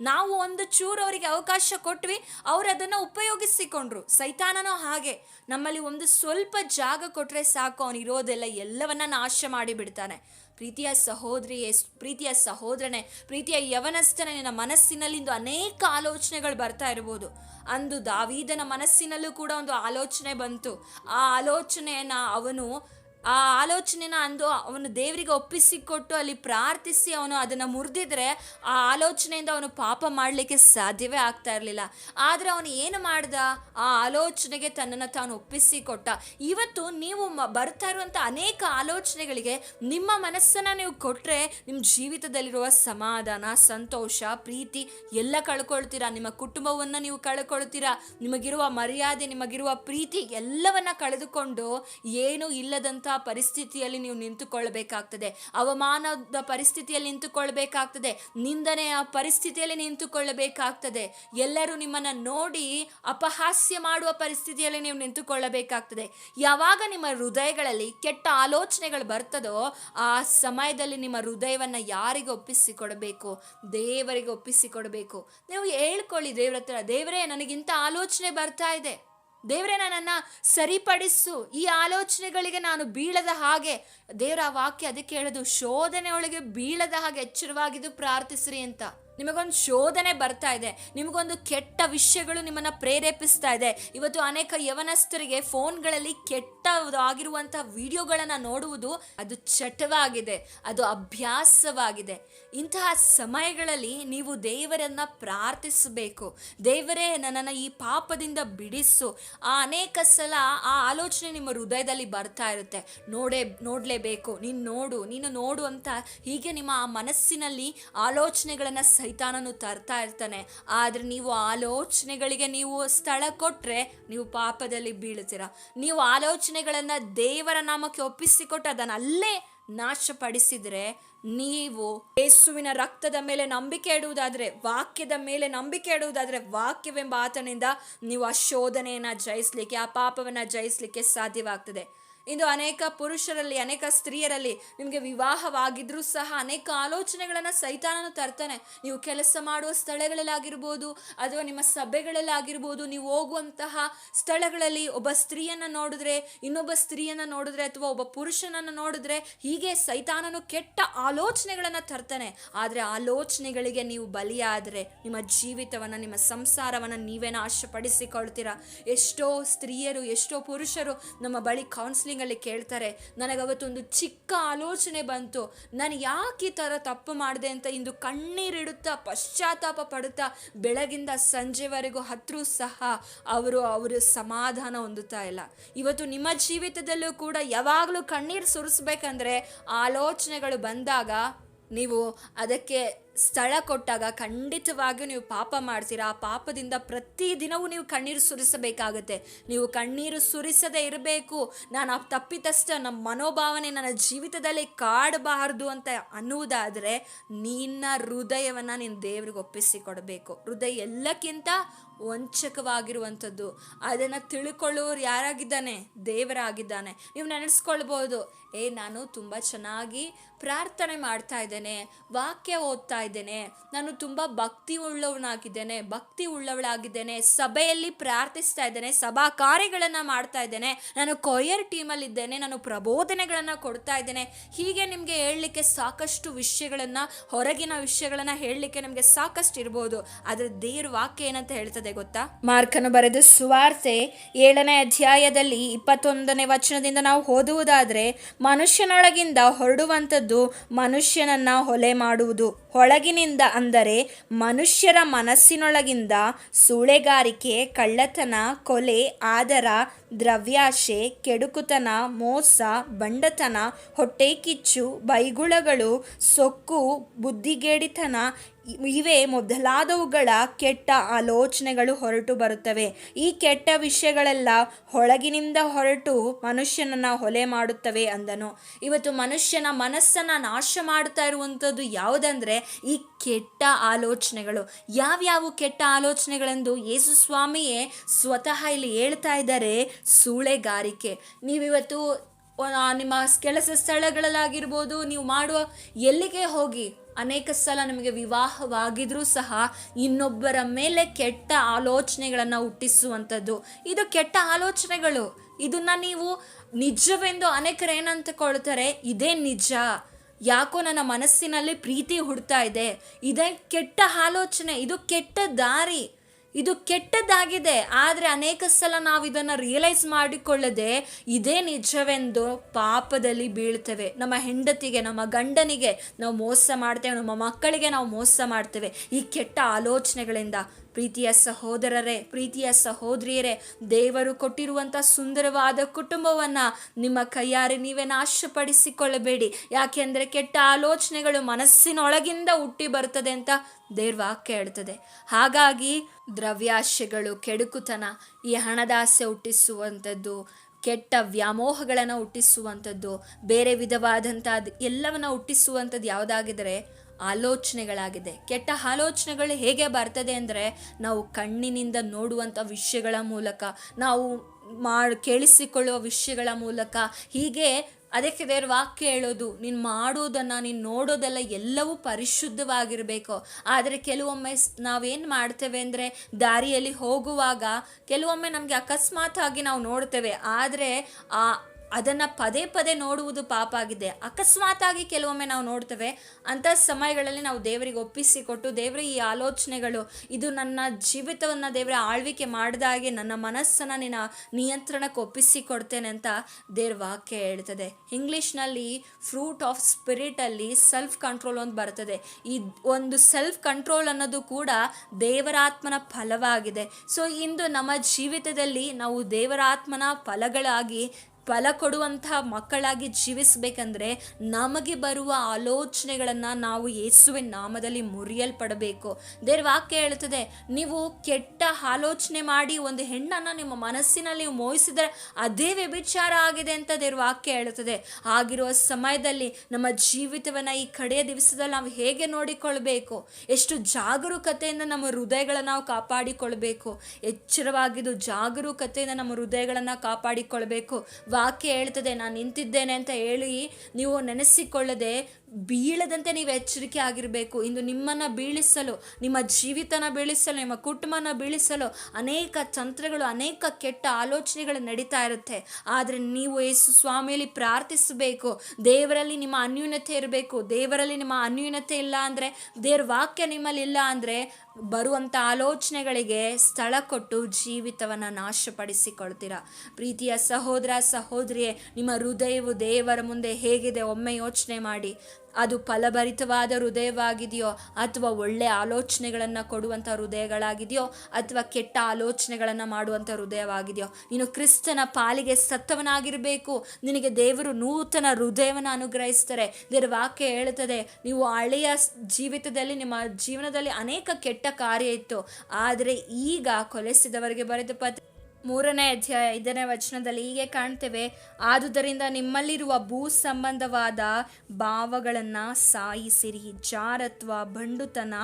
ನಾವು ಒಂದು ಚೂರು ಅವರಿಗೆ ಅವಕಾಶ ಕೊಟ್ವಿ, ಅವ್ರು ಅದನ್ನು ಉಪಯೋಗಿಸಿಕೊಂಡ್ರು ಸೈತಾನನೋ ಹಾಗೆ. ನಮ್ಮಲ್ಲಿ ಒಂದು ಸ್ವಲ್ಪ ಜಾಗ ಕೊಟ್ಟರೆ ಸಾಕು, ಅವನು ಇರೋದೆಲ್ಲ ಎಲ್ಲವನ್ನ ನಾಶ ಮಾಡಿಬಿಡ್ತಾನೆ. ಪ್ರೀತಿಯ ಸಹೋದರಿಯೇ, ಪ್ರೀತಿಯ ಸಹೋದರನೇ, ಪ್ರೀತಿಯ ಯವನಸ್ಥನೇ, ನಿನ್ನ ಮನಸ್ಸಿನಲ್ಲಿಂದು ಅನೇಕ ಆಲೋಚನೆಗಳು ಬರ್ತಾ ಇರ್ಬೋದು. ಅಂದು ದಾವೀದನ ಮನಸ್ಸಿನಲ್ಲೂ ಕೂಡ ಒಂದು ಆಲೋಚನೆ ಬಂತು. ಆ ಆಲೋಚನೆಯನ್ನು ಅವನು ಆ ಆಲೋಚನೆನ ಅಂದು ಅವನು ದೇವರಿಗೆ ಒಪ್ಪಿಸಿಕೊಟ್ಟು ಅಲ್ಲಿ ಪ್ರಾರ್ಥಿಸಿ ಅವನು ಅದನ್ನು ಮುರಿದಿದ್ರೆ ಆ ಆಲೋಚನೆಯಿಂದ ಅವನು ಪಾಪ ಮಾಡಲಿಕ್ಕೆ ಸಾಧ್ಯವೇ ಆಗ್ತಾ ಇರಲಿಲ್ಲ. ಆದರೆ ಅವನು ಏನು ಮಾಡ್ದ? ಆ ಆಲೋಚನೆಗೆ ತನ್ನನ್ನು ತಾನು ಒಪ್ಪಿಸಿಕೊಟ್ಟ. ಇವತ್ತು ನೀವು ಬರ್ತಾ ಇರುವಂಥ ಅನೇಕ ಆಲೋಚನೆಗಳಿಗೆ ನಿಮ್ಮ ಮನಸ್ಸನ್ನು ನೀವು ಕೊಟ್ಟರೆ ನಿಮ್ಮ ಜೀವಿತದಲ್ಲಿರುವ ಸಮಾಧಾನ, ಸಂತೋಷ, ಪ್ರೀತಿ ಎಲ್ಲ ಕಳ್ಕೊಳ್ತೀರಾ? ನಿಮ್ಮ ಕುಟುಂಬವನ್ನು ನೀವು ಕಳ್ಕೊಳ್ತೀರಾ? ನಿಮಗಿರುವ ಮರ್ಯಾದೆ, ನಿಮಗಿರುವ ಪ್ರೀತಿ ಎಲ್ಲವನ್ನ ಕಳೆದುಕೊಂಡು ಏನೂ ಇಲ್ಲದಂಥ ಪರಿಸ್ಥಿತಿಯಲ್ಲಿ ನೀವು ನಿಂತುಕೊಳ್ಬೇಕಾಗ್ತದೆ. ಅವಮಾನದ ಪರಿಸ್ಥಿತಿಯಲ್ಲಿ ನಿಂತುಕೊಳ್ಬೇಕಾಗ್ತದೆ. ನಿಂದನೆಯ ಪರಿಸ್ಥಿತಿಯಲ್ಲಿ ನಿಂತುಕೊಳ್ಳಬೇಕಾಗ್ತದೆ ಎಲ್ಲರೂ ನಿಮ್ಮನ್ನು ನೋಡಿ ಅಪಹಾಸ್ಯ ಮಾಡುವ ಪರಿಸ್ಥಿತಿಯಲ್ಲಿ ನೀವು ನಿಂತುಕೊಳ್ಳಬೇಕಾಗ್ತದೆ. ಯಾವಾಗ ನಿಮ್ಮ ಹೃದಯಗಳಲ್ಲಿ ಕೆಟ್ಟ ಆಲೋಚನೆಗಳು ಬರ್ತದೋ, ಆ ಸಮಯದಲ್ಲಿ ನಿಮ್ಮ ಹೃದಯವನ್ನು ಯಾರಿಗೆ ಒಪ್ಪಿಸಿಕೊಡಬೇಕು? ದೇವರಿಗೆ ಒಪ್ಪಿಸಿಕೊಡಬೇಕು. ನೀವು ಹೇಳ್ಕೊಳ್ಳಿ ದೇವ್ರ ಹತ್ರ ದೇವರೇ, ನನಗಿಂತ ಆಲೋಚನೆ ಬರ್ತಾ ಇದೆ. ದೇವರೇ, ನನ್ನನ್ನು ಸರಿಪಡಿಸು. ಈ ಆಲೋಚನೆಗಳಿಗೆ ನಾನು ಬೀಳದ ಹಾಗೆ, ದೇವರ ವಾಕ್ಯ ಅದಕ್ಕೆ ಹೇಳೋದು ಶೋಧನೆ ಬೀಳದ ಹಾಗೆ ಎಚ್ಚರವಾಗಿದ್ದು ಪ್ರಾರ್ಥಿಸ್ರಿ ಅಂತ. ನಿಮಗೊಂದು ಶೋಧನೆ ಬರ್ತಾ ಇದೆ. ನಿಮಗೊಂದು ಕೆಟ್ಟ ವಿಷಯಗಳು ನಿಮ್ಮನ್ನು ಪ್ರೇರೇಪಿಸ್ತಾ ಇದೆ. ಇವತ್ತು ಅನೇಕ ಯವನಸ್ಥರಿಗೆ ಫೋನ್ಗಳಲ್ಲಿ ಕೆಟ್ಟ ಆಗಿರುವಂಥ ವಿಡಿಯೋಗಳನ್ನು ನೋಡುವುದು ಅದು ಚಟವಾಗಿದೆ, ಅದು ಅಭ್ಯಾಸವಾಗಿದೆ. ಇಂತಹ ಸಮಯಗಳಲ್ಲಿ ನೀವು ದೇವರನ್ನ ಪ್ರಾರ್ಥಿಸಬೇಕು. ದೇವರೇ, ನನ್ನನ್ನು ಈ ಪಾಪದಿಂದ ಬಿಡಿಸು. ಆ ಅನೇಕ ಸಲ ಆ ಆಲೋಚನೆ ನಿಮ್ಮ ಹೃದಯದಲ್ಲಿ ಬರ್ತಾ ಇರುತ್ತೆ. ನೋಡೇ, ನೋಡಲೇಬೇಕು, ನೀನು ನೋಡು ನೀನು ನೋಡು ಅಂತ ಹೀಗೆ ನಿಮ್ಮ ಆ ಮನಸ್ಸಿನಲ್ಲಿ ಆಲೋಚನೆಗಳನ್ನು ಸೈತಾನನು ತರ್ತಾ ಇರ್ತಾನೆ. ಆದರೆ ನೀವು ಆಲೋಚನೆಗಳಿಗೆ ನೀವು ಸ್ಥಳ ಕೊಟ್ರೆ ನೀವು ಪಾಪದಲ್ಲಿ ಬೀಳ್ತೀರ ನೀವು ಆಲೋಚನೆಗಳನ್ನು ದೇವರ ನಾಮಕ್ಕೆ ಒಪ್ಪಿಸಿಕೊಟ್ಟು ಅದನ್ನ ಅಲ್ಲೇ ನಾಶಪಡಿಸಿದ್ರೆ ನೀವು ಯೇಸುವಿನ ರಕ್ತದ ಮೇಲೆ ನಂಬಿಕೆ ಇಡುವುದಾದ್ರೆ, ವಾಕ್ಯದ ಮೇಲೆ ನಂಬಿಕೆ ಇಡುವುದಾದ್ರೆ ವಾಕ್ಯವೆಂಬ ಆತನಿಂದ ನೀವು ಆ ಶೋಧನೆಯನ್ನ ಜಯಿಸಲಿಕ್ಕೆ, ಆ ಪಾಪವನ್ನ ಜಯಿಸಲಿಕ್ಕೆ ಸಾಧ್ಯವಾಗ್ತದೆ. ಇಂದು ಅನೇಕ ಪುರುಷರಲ್ಲಿ, ಅನೇಕ ಸ್ತ್ರೀಯರಲ್ಲಿ ನಿಮಗೆ ವಿವಾಹವಾಗಿದ್ರೂ ಸಹ ಅನೇಕ ಆಲೋಚನೆಗಳನ್ನು ಸೈತಾನನು ತರ್ತಾನೆ. ನೀವು ಕೆಲಸ ಮಾಡುವ ಸ್ಥಳಗಳಲ್ಲಾಗಿರ್ಬೋದು ಅಥವಾ ನಿಮ್ಮ ಸಭೆಗಳಲ್ಲಾಗಿರ್ಬೋದು, ನೀವು ಹೋಗುವಂತಹ ಸ್ಥಳಗಳಲ್ಲಿ ಒಬ್ಬ ಸ್ತ್ರೀಯನ್ನು ನೋಡಿದ್ರೆ, ಇನ್ನೊಬ್ಬ ಸ್ತ್ರೀಯನ್ನು ನೋಡಿದ್ರೆ ಅಥವಾ ಒಬ್ಬ ಪುರುಷನನ್ನು ನೋಡಿದ್ರೆ ಹೀಗೆ ಸೈತಾನನು ಕೆಟ್ಟ ಆಲೋಚನೆಗಳನ್ನು ತರ್ತಾನೆ. ಆದರೆ ಆಲೋಚನೆಗಳಿಗೆ ನೀವು ಬಲಿಯಾದರೆ ನಿಮ್ಮ ಜೀವಿತವನ್ನು, ನಿಮ್ಮ ಸಂಸಾರವನ್ನು ನೀವೇ ನಾಶಪಡಿಸಿಕೊಳ್ತೀರಾ. ಎಷ್ಟೋ ಸ್ತ್ರೀಯರು, ಎಷ್ಟೋ ಪುರುಷರು ನಮ್ಮ ಬಳಿ ಕೌನ್ಸಿಲಿಂಗ್ ಅಲ್ಲಿ ಕೇಳ್ತಾರೆ ನನಗೆ ಅವತ್ತೊಂದು ಚಿಕ್ಕ ಆಲೋಚನೆ ಬಂತು. ನಾನು ಯಾಕೆ ಈ ಥರ ತಪ್ಪು ಮಾಡಿದೆ ಅಂತ ಇಂದು ಕಣ್ಣೀರಿಡುತ್ತಾ, ಪಶ್ಚಾತ್ತಾಪ ಪಡುತ್ತಾ, ಬೆಳಗಿಂದ ಸಂಜೆವರೆಗೂ ಹತ್ರೂ ಸಹ ಅವರು ಅವರು ಸಮಾಧಾನ ಹೊಂದುತ್ತಾ ಇಲ್ಲ. ಇವತ್ತು ನಿಮ್ಮ ಜೀವಿತದಲ್ಲೂ ಕೂಡ ಯಾವಾಗಲೂ ಕಣ್ಣೀರು ಸುರಿಸ್ಬೇಕಂದ್ರೆ ಆಲೋಚನೆಗಳು ಬಂದಾಗ ನೀವು ಅದಕ್ಕೆ ಸ್ಥಳ ಕೊಟ್ಟಾಗ ಖಂಡಿತವಾಗಿಯೂ ನೀವು ಪಾಪ ಮಾಡ್ತೀರಾ? ಆ ಪಾಪದಿಂದ ಪ್ರತಿದಿನವೂ ನೀವು ಕಣ್ಣೀರು ಸುರಿಸಬೇಕಾಗತ್ತೆ. ನೀವು ಕಣ್ಣೀರು ಸುರಿಸದೇ ಇರಬೇಕು. ನಾನು ಆ ತಪ್ಪಿತಸ್ಥ ನಮ್ಮ ಮನೋಭಾವನೆ ನನ್ನ ಜೀವಿತದಲ್ಲಿ ಕಾಡಬಾರದು ಅಂತ ಅನ್ನುವುದಾದರೆ ನಿನ್ನ ಹೃದಯವನ್ನು ನೀನು ದೇವ್ರಿಗೆ ಒಪ್ಪಿಸಿ ಕೊಡಬೇಕು ಹೃದಯ ಎಲ್ಲಕ್ಕಿಂತ ವಂಚಕವಾಗಿರುವಂಥದ್ದು. ಅದನ್ನು ತಿಳ್ಕೊಳ್ಳೋರು ಯಾರಾಗಿದ್ದಾನೆ? ದೇವರಾಗಿದ್ದಾನೆ. ನೀವು ನೆನೆಸ್ಕೊಳ್ಬೋದು. ಏ, ನಾನು ತುಂಬ ಚೆನ್ನಾಗಿ ಪ್ರಾರ್ಥನೆ ಮಾಡ್ತಾ ಇದ್ದೇನೆ. ವಾಕ್ಯ ಓದ್ತಾ ಇದ್ದೇನೆ. ನಾನು ತುಂಬ ಭಕ್ತಿ ಉಳ್ಳವನಾಗಿದ್ದೇನೆ ಭಕ್ತಿ ಉಳ್ಳವಳಾಗಿದ್ದೇನೆ ಸಭೆಯಲ್ಲಿ ಪ್ರಾರ್ಥಿಸ್ತಾ ಇದ್ದೇನೆ. ಸಭಾ ಕಾರ್ಯಗಳನ್ನು ಮಾಡ್ತಾ ಇದ್ದೇನೆ. ನಾನು ಕೊಯರ್ ಅಲ್ಲಿ ಇದ್ದೇನೆ. ನಾನು ಪ್ರಬೋಧನೆಗಳನ್ನು ಕೊಡ್ತಾ ಇದ್ದೇನೆ. ಹೀಗೆ ನಿಮಗೆ ಹೇಳಲಿಕ್ಕೆ ಸಾಕಷ್ಟು ವಿಷಯಗಳನ್ನು, ಹೊರಗಿನ ವಿಷಯಗಳನ್ನು ಹೇಳಲಿಕ್ಕೆ ನಮಗೆ ಸಾಕಷ್ಟು ಇರ್ಬೋದು. ಆದರೆ ದೇವ್ರ ವಾಕ್ಯ ಏನಂತ ಹೇಳ್ತದೆ ಗೊತ್ತಾ? ಮಾರ್ಕನು ಬರೆದು ಸುವಾರ್ತೆ ಏಳನೇ ಅಧ್ಯಾಯದಲ್ಲಿ ಇಪ್ಪತ್ತೊಂದನೇ ವಚನದಿಂದ ನಾವು ಓದುವುದಾದ್ರೆ, ಮನುಷ್ಯನೊಳಗಿಂದ ಹೊರಡುವಂಥದ್ದು ಮನುಷ್ಯನನ್ನ ಹೊಲೆ ಮಾಡುವುದು. ಹೊಳಗಿನಿಂದ ಅಂದರೆ ಮನುಷ್ಯರ ಮನಸ್ಸಿನೊಳಗಿಂದ ಸೂಳೆಗಾರಿಕೆ, ಕಳ್ಳತನ, ಕೊಲೆ, ಆದರ, ದ್ರವ್ಯಾಶೆ, ಕೆಡುಕುತನ, ಮೋಸ, ಬಂಡತನ, ಹೊಟ್ಟೆಕಿಚ್ಚು, ಬೈಗುಳಗಳು, ಸೊಕ್ಕು, ಬುದ್ಧಿಗೇಡಿತನ ಇವೇ ಮೊದಲಾದವುಗಳ ಕೆಟ್ಟ ಆಲೋಚನೆಗಳು ಹೊರಟು ಬರುತ್ತವೆ. ಈ ಕೆಟ್ಟ ವಿಷಯಗಳೆಲ್ಲ ಹೊಳಗಿನಿಂದ ಹೊರಟು ಮನುಷ್ಯನನ್ನ ಹೊಲೆ ಮಾಡುತ್ತವೆ ಅಂದನು. ಇವತ್ತು ಮನುಷ್ಯನ ಮನಸ್ಸನ್ನ ನಾಶ ಮಾಡ್ತಾ ಇರುವಂಥದ್ದು ಯಾವುದಂದ್ರೆ ಈ ಕೆಟ್ಟ ಆಲೋಚನೆಗಳು. ಯಾವ್ಯಾವ ಕೆಟ್ಟ ಆಲೋಚನೆಗಳೆಂದು ಯೇಸು ಸ್ವಾಮಿಯೇ ಸ್ವತಃ ಇಲ್ಲಿ ಹೇಳ್ತಾ ಇದ್ದಾರೆ. ಸೂಳೆಗಾರಿಕೆ. ನೀವಿವತ್ತು ನಿಮ್ಮ ಕೆಲಸ ಸ್ಥಳಗಳಲ್ಲಾಗಿರ್ಬೋದು, ನೀವು ಮಾಡುವ ಎಲ್ಲಿಗೆ ಹೋಗಿ ಅನೇಕ ಸಲ ನಮಗೆ ವಿವಾಹವಾಗಿದ್ರೂ ಸಹ ಇನ್ನೊಬ್ಬರ ಮೇಲೆ ಕೆಟ್ಟ ಆಲೋಚನೆಗಳನ್ನು ಹುಟ್ಟಿಸುವಂಥದ್ದು. ಇದು ಕೆಟ್ಟ ಆಲೋಚನೆಗಳು. ಇದನ್ನು ನೀವು ನಿಜವೆಂದು ಅನೇಕರು ಏನಂತಕೊಳ್ತಾರೆ, ಇದೇ ನಿಜ. ಯಾಕೋ ನನ್ನ ಮನಸ್ಸಿನಲ್ಲಿ ಪ್ರೀತಿ ಹುಡ್ತಾ ಇದೆ. ಇದೇ ಕೆಟ್ಟ ಆಲೋಚನೆ, ಇದು ಕೆಟ್ಟ ದಾರಿ. ಇದು ಕೆಟ್ಟದ್ದಾಗಿದೆ, ಆದರೆ ಅನೇಕ ಸಲ ನಾವು ಇದನ್ನು ರಿಯಲೈಸ್ ಮಾಡಿಕೊಳ್ಳದೆ ಇದೇ ನಿಜವೆಂದು ಪಾಪದಲ್ಲಿ ಬೀಳ್ತೇವೆ. ನಮ್ಮ ಹೆಂಡತಿಗೆ, ನಮ್ಮ ಗಂಡನಿಗೆ ನಾವು ಮೋಸ ಮಾಡ್ತೇವೆ, ನಮ್ಮ ಮಕ್ಕಳಿಗೆ ನಾವು ಮೋಸ ಮಾಡ್ತೇವೆ. ಈ ಕೆಟ್ಟ ಆಲೋಚನೆಗಳಿಂದ ಪ್ರೀತಿಯ ಸಹೋದರರೇ, ಪ್ರೀತಿಯ ಸಹೋದರಿಯರೇ, ದೇವರು ಕೊಟ್ಟಿರುವಂಥ ಸುಂದರವಾದ ಕುಟುಂಬವನ್ನು ನಿಮ್ಮ ಕೈಯಾರೆ ನೀವೇ ನಾಶಪಡಿಸಿಕೊಳ್ಳಬೇಡಿ. ಯಾಕೆಂದರೆ ಕೆಟ್ಟ ಆಲೋಚನೆಗಳು ಮನಸ್ಸಿನೊಳಗಿಂದ ಹುಟ್ಟಿ ಬರ್ತದೆ ಅಂತ ದೇವ್ರ ವಾಕ್ಯ ಹೇಳ್ತದೆ. ಹಾಗಾಗಿ ದ್ರವ್ಯಾಶೆಗಳು, ಕೆಡುಕುತನ, ಈ ಹಣದಾಸೆ ಹುಟ್ಟಿಸುವಂಥದ್ದು, ಕೆಟ್ಟ ವ್ಯಾಮೋಹಗಳನ್ನು ಹುಟ್ಟಿಸುವಂಥದ್ದು, ಬೇರೆ ವಿಧವಾದಂಥ ಎಲ್ಲವನ್ನ ಹುಟ್ಟಿಸುವಂಥದ್ದು ಯಾವುದಾಗಿದ್ರೆ ಆಲೋಚನೆಗಳಾಗಿದೆ. ಕೆಟ್ಟ ಆಲೋಚನೆಗಳು ಹೇಗೆ ಬರ್ತದೆ ಅಂದರೆ ನಾವು ಕಣ್ಣಿನಿಂದ ನೋಡುವಂಥ ವಿಷಯಗಳ ಮೂಲಕ, ನಾವು ಮಾಡಿ, ಕೇಳಿಸಿಕೊಳ್ಳುವ ವಿಷಯಗಳ ಮೂಲಕ, ಹೀಗೆ ಅದಕ್ಕೆ ಬೇರೆ ವಾಕ್ಯ ಹೇಳೋದು, ನೀನು ಮಾಡೋದನ್ನು, ನೀನು ನೋಡೋದೆಲ್ಲ ಎಲ್ಲವೂ ಪರಿಶುದ್ಧವಾಗಿರಬೇಕು. ಆದರೆ ಕೆಲವೊಮ್ಮೆ ನಾವೇನು ಮಾಡ್ತೇವೆ ಅಂದರೆ ದಾರಿಯಲ್ಲಿ ಹೋಗುವಾಗ, ಕೆಲವೊಮ್ಮೆ ನಮಗೆ ಅಕಸ್ಮಾತ್ ಆಗಿ ನಾವು ನೋಡ್ತೇವೆ. ಆದರೆ ಆ ಅದನ್ನು ಪದೇ ಪದೇ ನೋಡುವುದು ಪಾಪ ಆಗಿದೆ. ಅಕಸ್ಮಾತಾಗಿ ಕೆಲವೊಮ್ಮೆ ನಾವು ನೋಡ್ತೇವೆ, ಅಂಥ ಸಮಯಗಳಲ್ಲಿ ನಾವು ದೇವರಿಗೆ ಒಪ್ಪಿಸಿಕೊಟ್ಟು, ದೇವರ ಈ ಆಲೋಚನೆಗಳು, ಇದು ನನ್ನ ಜೀವಿತವನ್ನು ದೇವರ ಆಳ್ವಿಕೆ ಮಾಡಿದ ಹಾಗೆ ನನ್ನ ಮನಸ್ಸನ್ನು ನಿನ್ನ ನಿಯಂತ್ರಣಕ್ಕೆ ಒಪ್ಪಿಸಿಕೊಡ್ತೇನೆ ಅಂತ ದೇವ್ರ ವಾಕ್ಯ ಹೇಳ್ತದೆ. ಇಂಗ್ಲೀಷ್ನಲ್ಲಿ ಫ್ರೂಟ್ ಆಫ್ ಸ್ಪಿರಿಟಲ್ಲಿ ಸೆಲ್ಫ್ ಕಂಟ್ರೋಲ್ ಒಂದು ಬರ್ತದೆ. ಈ ಒಂದು ಸೆಲ್ಫ್ ಕಂಟ್ರೋಲ್ ಅನ್ನೋದು ಕೂಡ ದೇವರಾತ್ಮನ ಫಲವಾಗಿದೆ. ಸೊ, ಇಂದು ನಮ್ಮ ಜೀವಿತದಲ್ಲಿ ನಾವು ದೇವರಾತ್ಮನ ಫಲಗಳಾಗಿ ಫಲ ಕೊಡುವಂತಹ ಮಕ್ಕಳಾಗಿ ಜೀವಿಸಬೇಕಂದ್ರೆ ನಮಗೆ ಬರುವ ಆಲೋಚನೆಗಳನ್ನು ನಾವು ಯೇಸುವಿನ ನಾಮದಲ್ಲಿ ಮುರಿಯಲ್ಪಡಬೇಕು. ದೇವ್ರ ವಾಕ್ಯ ಹೇಳ್ತದೆ ನೀವು ಕೆಟ್ಟ ಆಲೋಚನೆ ಮಾಡಿ ಒಂದು ಹೆಣ್ಣನ್ನು ನಿಮ್ಮ ಮನಸ್ಸಿನಲ್ಲಿ ಮೋಹಿಸಿದರೆ ಅದೇ ವ್ಯಭಿಚಾರ ಆಗಿದೆ ಅಂತ ದೇವ್ರ ವಾಕ್ಯ ಹೇಳುತ್ತದೆ. ಆಗಿರುವ ಸಮಯದಲ್ಲಿ ನಮ್ಮ ಜೀವಿತವನ್ನು ಈ ಕಡೆಯ ದಿವಸದಲ್ಲಿ ನಾವು ಹೇಗೆ ನೋಡಿಕೊಳ್ಬೇಕು? ಎಷ್ಟು ಜಾಗರೂಕತೆಯಿಂದ ನಮ್ಮ ಹೃದಯಗಳನ್ನು ನಾವು ಕಾಪಾಡಿಕೊಳ್ಬೇಕು? ಎಚ್ಚರವಾಗಿದ್ದು ಜಾಗರೂಕತೆಯಿಂದ ನಮ್ಮ ಹೃದಯಗಳನ್ನು ಕಾಪಾಡಿಕೊಳ್ಬೇಕು. ವಾಕ್ಯ ಹೇಳ್ತದೆ ನಾನು ನಿಂತಿದ್ದೇನೆ ಅಂತ ಹೇಳಿ ನೀವು ನೆನೆಸಿಕೊಳ್ಳದೆ ಬೀಳದಂತೆ ನೀವು ಎಚ್ಚರಿಕೆ ಆಗಿರಬೇಕು. ಇಂದು ನಿಮ್ಮನ್ನು ಬೀಳಿಸಲು, ನಿಮ್ಮ ಜೀವಿತನ ಬೀಳಿಸಲು, ನಿಮ್ಮ ಕುಟುಂಬನ ಬೀಳಿಸಲು ಅನೇಕ ತಂತ್ರಗಳು, ಅನೇಕ ಕೆಟ್ಟ ಆಲೋಚನೆಗಳು ನಡೀತಾ ಇರುತ್ತೆ. ಆದರೆ ನೀವು ಯೇಸು ಸ್ವಾಮಿಯಲ್ಲಿ ಪ್ರಾರ್ಥಿಸಬೇಕು. ದೇವರಲ್ಲಿ ನಿಮ್ಮ ಅನ್ಯೂನತೆ ಇರಬೇಕು. ದೇವರಲ್ಲಿ ನಿಮ್ಮ ಅನ್ಯೂನತೆ ಇಲ್ಲ ಅಂದರೆ, ದೇವ್ರ ವಾಕ್ಯ ನಿಮ್ಮಲ್ಲಿ ಇಲ್ಲ ಅಂದರೆ ಬರುವಂಥ ಆಲೋಚನೆಗಳಿಗೆ ಸ್ಥಳ ಕೊಟ್ಟು ಜೀವಿತವನ್ನು ನಾಶಪಡಿಸಿಕೊಳ್ತೀರಾ? ಪ್ರೀತಿಯ ಸಹೋದರ, ಸಹೋದರಿಯೇ, ನಿಮ್ಮ ಹೃದಯವು ದೇವರ ಮುಂದೆ ಹೇಗಿದೆ? ಒಮ್ಮೆ ಯೋಚನೆ ಮಾಡಿ. ಅದು ಫಲಭರಿತವಾದ ಹೃದಯವಾಗಿದೆಯೋ ಅಥವಾ ಒಳ್ಳೆ ಆಲೋಚನೆಗಳನ್ನು ಕೊಡುವಂಥ ಹೃದಯಗಳಾಗಿದೆಯೋ ಅಥವಾ ಕೆಟ್ಟ ಆಲೋಚನೆಗಳನ್ನು ಮಾಡುವಂಥ ಹೃದಯವಾಗಿದೆಯೋ? ನೀನು ಕ್ರಿಸ್ತನ ಪಾಲಿಗೆ ಸತ್ತವನಾಗಿರಬೇಕು. ನಿನಗೆ ದೇವರು ನೂತನ ಹೃದಯವನ್ನು ಅನುಗ್ರಹಿಸ್ತಾರೆ. ದೇವರ ವಾಕ್ಯ ಹೇಳುತ್ತದೆ, ನೀವು ಹಳೆಯ ಜೀವಿತದಲ್ಲಿ, ನಿಮ್ಮ ಜೀವನದಲ್ಲಿ ಅನೇಕ ಕೆಟ್ಟ ಕಾರ್ಯ ಇತ್ತು. ಆದರೆ ಈಗ ಕೊಲೆಸಿದವರಿಗೆ ಬರೆದ ಪತ್ರ ಮೂರನೇ ಅಧ್ಯಾಯ ಐದನೇ ವಚನದಲ್ಲಿ ಹೀಗೆ ಕಾಣ್ತೇವೆ, ಆದುದರಿಂದ ನಿಮ್ಮಲ್ಲಿರುವ ಭೂ ಸಂಬಂಧವಾದ ಭಾವಗಳನ್ನು ಸಾಯಿಸಿರಿ. ಜಾರತ್ವ, ಬಂಡುತನ,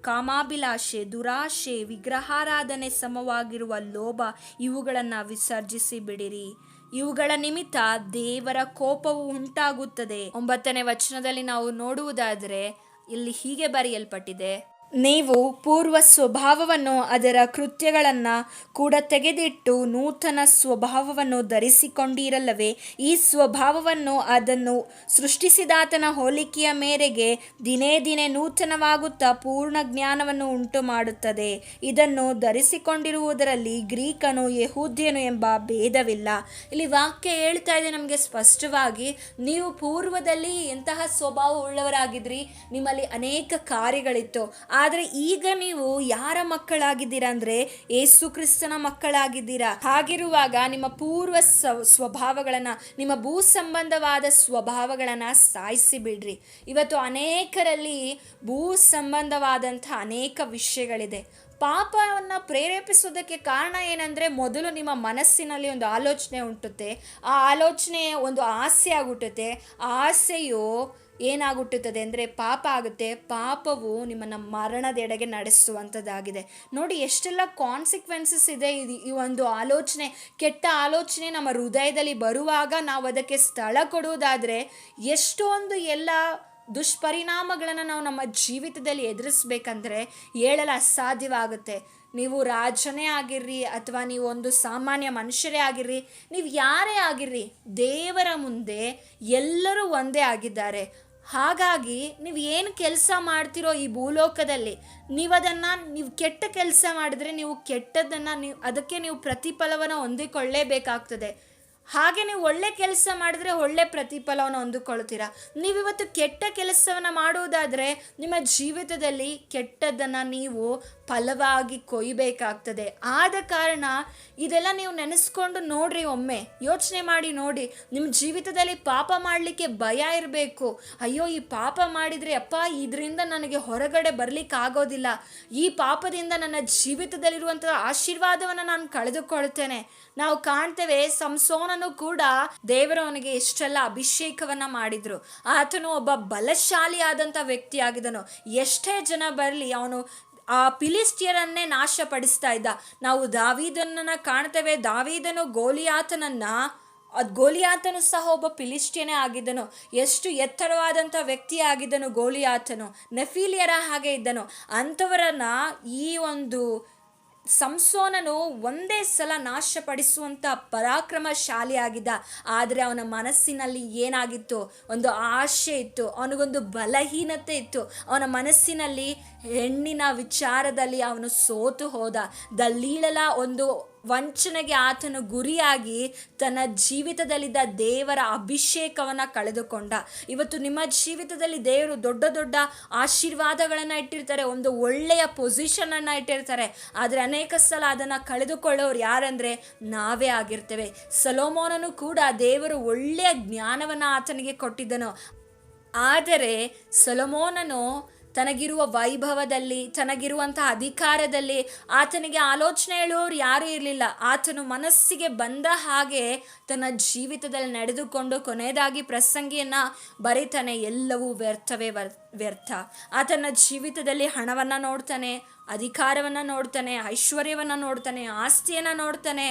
ಕಾಮಾಭಿಲಾಷೆ, ದುರಾಶೆ, ವಿಗ್ರಹಾರಾಧನೆ ಸಮವಾಗಿರುವ ಲೋಭ ಇವುಗಳನ್ನು ವಿಸರ್ಜಿಸಿ ಬಿಡಿರಿ. ಇವುಗಳ ನಿಮಿತ್ತ ದೇವರ ಕೋಪವು ಉಂಟಾಗುತ್ತದೆ. ಒಂಬತ್ತನೇ ವಚನದಲ್ಲಿ ನಾವು ನೋಡುವುದಾದರೆ, ಇಲ್ಲಿ ಹೀಗೆ ಬರೆಯಲ್ಪಟ್ಟಿದೆ. ನೀವು ಪೂರ್ವ ಸ್ವಭಾವವನ್ನು ಅದರ ಕೃತ್ಯಗಳನ್ನು ಕೂಡ ತೆಗೆದಿಟ್ಟು ನೂತನ ಸ್ವಭಾವವನ್ನು ಧರಿಸಿಕೊಂಡಿರಲ್ಲವೇ, ಈ ಸ್ವಭಾವವನ್ನು ಅದನ್ನು ಸೃಷ್ಟಿಸಿದಾತನ ಹೋಲಿಕೆಯ ಮೇರೆಗೆ ದಿನೇ ದಿನೇ ನೂತನವಾಗುತ್ತಾ ಪೂರ್ಣ ಜ್ಞಾನವನ್ನು ಉಂಟು ಮಾಡುತ್ತದೆ ಇದನ್ನು ಧರಿಸಿಕೊಂಡಿರುವುದರಲ್ಲಿ ಗ್ರೀಕನು ಯಹೂದ್ಯನು ಎಂಬ ಭೇದವಿಲ್ಲ. ಇಲ್ಲಿ ವಾಕ್ಯ ಹೇಳ್ತಾ ಇದೆ ನಮಗೆ ಸ್ಪಷ್ಟವಾಗಿ, ನೀವು ಪೂರ್ವದಲ್ಲಿ ಎಂತಹ ಸ್ವಭಾವ ಉಳ್ಳವರಾಗಿದ್ರಿ, ನಿಮ್ಮಲ್ಲಿ ಅನೇಕ ಕಾರ್ಯಗಳಿತ್ತು. ಆದರೆ ಈಗ ನೀವು ಯಾರ ಮಕ್ಕಳಾಗಿದ್ದೀರಾ ಅಂದರೆ ಏಸು ಕ್ರಿಸ್ತನ ಮಕ್ಕಳಾಗಿದ್ದೀರಾ? ಹಾಗಿರುವಾಗ ನಿಮ್ಮ ಪೂರ್ವ ಸ್ವಭಾವಗಳನ್ನು, ನಿಮ್ಮ ಭೂ ಸಂಬಂಧವಾದ ಸ್ವಭಾವಗಳನ್ನು ಸಾಯಿಸಿ ಬಿಡ್ರಿ. ಇವತ್ತು ಅನೇಕರಲ್ಲಿ ಭೂ ಸಂಬಂಧವಾದಂಥ ಅನೇಕ ವಿಷಯಗಳಿದೆ. ಪಾಪವನ್ನು ಪ್ರೇರೇಪಿಸೋದಕ್ಕೆ ಕಾರಣ ಏನಂದರೆ ಮೊದಲು ನಿಮ್ಮ ಮನಸ್ಸಿನಲ್ಲಿ ಒಂದು ಆಲೋಚನೆ ಉಂಟುತ್ತೆ. ಆ ಆಲೋಚನೆ ಒಂದು ಆಸೆ ಆಗುಟ್ಟುತ್ತೆ ಆ ಆಸೆಯು ಏನಾಗುಟ್ಟುತ್ತದೆ ಅಂದರೆ ಪಾಪ ಆಗುತ್ತೆ. ಪಾಪವು ನಿಮ್ಮನ್ನು ಮರಣದೆಡೆಗೆ ನಡೆಸುವಂಥದ್ದಾಗಿದೆ. ನೋಡಿ, ಎಷ್ಟೆಲ್ಲ ಕಾನ್ಸಿಕ್ವೆನ್ಸಸ್ ಇದೆ ಇದು ಈ ಒಂದು ಆಲೋಚನೆ. ಕೆಟ್ಟ ಆಲೋಚನೆ ನಮ್ಮ ಹೃದಯದಲ್ಲಿ ಬರುವಾಗ ನಾವು ಅದಕ್ಕೆ ಸ್ಥಳ ಕೊಡುವುದಾದರೆ ಎಷ್ಟೊಂದು ಎಲ್ಲ ದುಷ್ಪರಿಣಾಮಗಳನ್ನು ನಾವು ನಮ್ಮ ಜೀವಿತದಲ್ಲಿ ಎದುರಿಸ್ಬೇಕಂದ್ರೆ ಹೇಳಲು ಅಸಾಧ್ಯವಾಗುತ್ತೆ. ನೀವು ರಾಜನೇ ಆಗಿರ್ರಿ ಅಥವಾ ನೀವು ಒಂದು ಸಾಮಾನ್ಯ ಮನುಷ್ಯರೇ ಆಗಿರ್ರಿ, ನೀವು ಯಾರೇ ಆಗಿರ್ರಿ, ದೇವರ ಮುಂದೆ ಎಲ್ಲರೂ ಒಂದೇ ಆಗಿದ್ದಾರೆ. ಹಾಗಾಗಿ ನೀವು ಏನು ಕೆಲಸ ಮಾಡ್ತಿರೋ ಈ ಭೂಲೋಕದಲ್ಲಿ, ನೀವು ಅದನ್ನು, ನೀವು ಕೆಟ್ಟ ಕೆಲಸ ಮಾಡಿದ್ರೆ ನೀವು ಕೆಟ್ಟದನ್ನು ನೀವು, ಅದಕ್ಕೆ ನೀವು ಪ್ರತಿಫಲವನ್ನು ಹೊಂದಿಕೊಳ್ಳೇಬೇಕಾಗ್ತದೆ. ಹಾಗೆ ನೀವು ಒಳ್ಳೆ ಕೆಲಸ ಮಾಡಿದ್ರೆ ಒಳ್ಳೆ ಪ್ರತಿಫಲವನ್ನು ಹೊಂದಿಕೊಳ್ತೀರಾ? ನೀವಿವತ್ತು ಕೆಟ್ಟ ಕೆಲಸವನ್ನು ಮಾಡುವುದಾದರೆ ನಿಮ್ಮ ಜೀವಿತದಲ್ಲಿ ಕೆಟ್ಟದ್ದನ್ನು ನೀವು ಫಲವಾಗಿ ಕೊಯ್ಬೇಕಾಗ್ತದೆ. ಆದ ಕಾರಣ ಇದೆಲ್ಲ ನೀವು ನೆನೆಸ್ಕೊಂಡು ನೋಡ್ರಿ ಒಮ್ಮೆ. ಯೋಚನೆ ಮಾಡಿ ನೋಡಿ. ನಿಮ್ಮ ಜೀವಿತದಲ್ಲಿ ಪಾಪ ಮಾಡಲಿಕ್ಕೆ ಭಯ ಇರಬೇಕು. ಅಯ್ಯೋ, ಈ ಪಾಪ ಮಾಡಿದರೆ ಅಪ್ಪ, ಇದರಿಂದ ನನಗೆ ಹೊರಗಡೆ ಬರಲಿಕ್ಕೆ ಆಗೋದಿಲ್ಲ. ಈ ಪಾಪದಿಂದ ನನ್ನ ಜೀವಿತದಲ್ಲಿರುವಂಥ ಆಶೀರ್ವಾದವನ್ನು ನಾನು ಕಳೆದುಕೊಳ್ತೇನೆ. ನಾವು ಕಾಣ್ತೇವೆ ಸಂಸೋನನು ಕೂಡ ದೇವರು ಅವನಿಗೆ ಎಷ್ಟೆಲ್ಲ ಅಭಿಷೇಕವನ್ನ ಮಾಡಿದ್ರು. ಆತನು ಒಬ್ಬ ಬಲಶಾಲಿಯಾದಂಥ ಆದಂಥ ವ್ಯಕ್ತಿ ಎಷ್ಟೇ ಜನ ಬರಲಿ, ಅವನು ಆ ಪಿಲಿಸ್ಟಿಯರನ್ನೇ ನಾಶಪಡಿಸ್ತಾ ಇದ್ದ. ನಾವು ದಾವೀದನನ್ನ ಕಾಣ್ತೇವೆ. ದಾವೀದನು ಗೋಲಿಯಾತನನ್ನ, ಅದು ಗೋಲಿಯಾತನು ಸಹ ಒಬ್ಬ ಪಿಲಿಸ್ಟಿಯನೇ ಆಗಿದ್ದನು. ಎಷ್ಟು ಎತ್ತರವಾದಂಥ ವ್ಯಕ್ತಿ ಆಗಿದ್ದನು ಗೋಲಿಯಾತನು. ನೆಫೀಲಿಯರ ಹಾಗೆ ಇದ್ದನು. ಅಂಥವರನ್ನ ಈ ಒಂದು ಸಂಸೋನನು ಒಂದೇ ಸಲ ನಾಶಪಡಿಸುವಂಥ ಪರಾಕ್ರಮಶಾಲಿಯಾಗಿದ್ದ. ಆದರೆ ಅವನ ಮನಸ್ಸಿನಲ್ಲಿ ಏನಾಗಿತ್ತು? ಒಂದು ಆಶೆ ಇತ್ತು, ಅವನಿಗೊಂದು ಬಲಹೀನತೆ ಇತ್ತು. ಅವನ ಮನಸ್ಸಿನಲ್ಲಿ ಹೆಣ್ಣಿನ ವಿಚಾರದಲ್ಲಿ ಅವನು ಸೋತು ಹೋದ. ದಲ್ಲೀಳಲ ಒಂದು ವಂಚನೆಗೆ ಆತನು ಗುರಿಯಾಗಿ ತನ್ನ ಜೀವಿತದಲ್ಲಿದ್ದ ದೇವರ ಅಭಿಷೇಕವನ್ನು ಕಳೆದುಕೊಂಡ. ಇವತ್ತು ನಿಮ್ಮ ಜೀವಿತದಲ್ಲಿ ದೇವರು ದೊಡ್ಡ ದೊಡ್ಡ ಆಶೀರ್ವಾದಗಳನ್ನು ಇಟ್ಟಿರ್ತಾರೆ, ಒಂದು ಒಳ್ಳೆಯ ಪೊಸಿಷನನ್ನು ಇಟ್ಟಿರ್ತಾರೆ. ಆದರೆ ಅನೇಕ ಸಲ ಅದನ್ನು ಕಳೆದುಕೊಳ್ಳೋರು ಯಾರಂದರೆ ನಾವೇ ಆಗಿರ್ತೇವೆ. ಸಲೋಮೋನನು ಕೂಡ ದೇವರು ಒಳ್ಳೆಯ ಜ್ಞಾನವನ್ನು ಆತನಿಗೆ ಕೊಟ್ಟಿದ್ದನು. ಆದರೆ ಸೊಲಮೋನನು ತನಗಿರುವ ವೈಭವದಲ್ಲಿ, ತನಗಿರುವಂತಹ ಅಧಿಕಾರದಲ್ಲಿ ಆತನಿಗೆ ಆಲೋಚನೆ ಹೇಳುವವರು ಯಾರೂ ಇರಲಿಲ್ಲ. ಆತನು ಮನಸ್ಸಿಗೆ ಬಂದ ಹಾಗೆ ತನ್ನ ಜೀವಿತದಲ್ಲಿ ನಡೆದುಕೊಂಡು ಕೊನೆಯದಾಗಿ ಪ್ರಸಂಗಿಯನ್ನು ಬರೀತಾನೆ. ಎಲ್ಲವೂ ವ್ಯರ್ಥವೇ ವರ್ ವ್ಯರ್ಥ. ಆತನ ಜೀವಿತದಲ್ಲಿ ಹಣವನ್ನು ನೋಡ್ತಾನೆ, ಅಧಿಕಾರವನ್ನು ನೋಡ್ತಾನೆ, ಐಶ್ವರ್ಯವನ್ನು ನೋಡ್ತಾನೆ, ಆಸ್ತಿಯನ್ನು ನೋಡ್ತಾನೆ.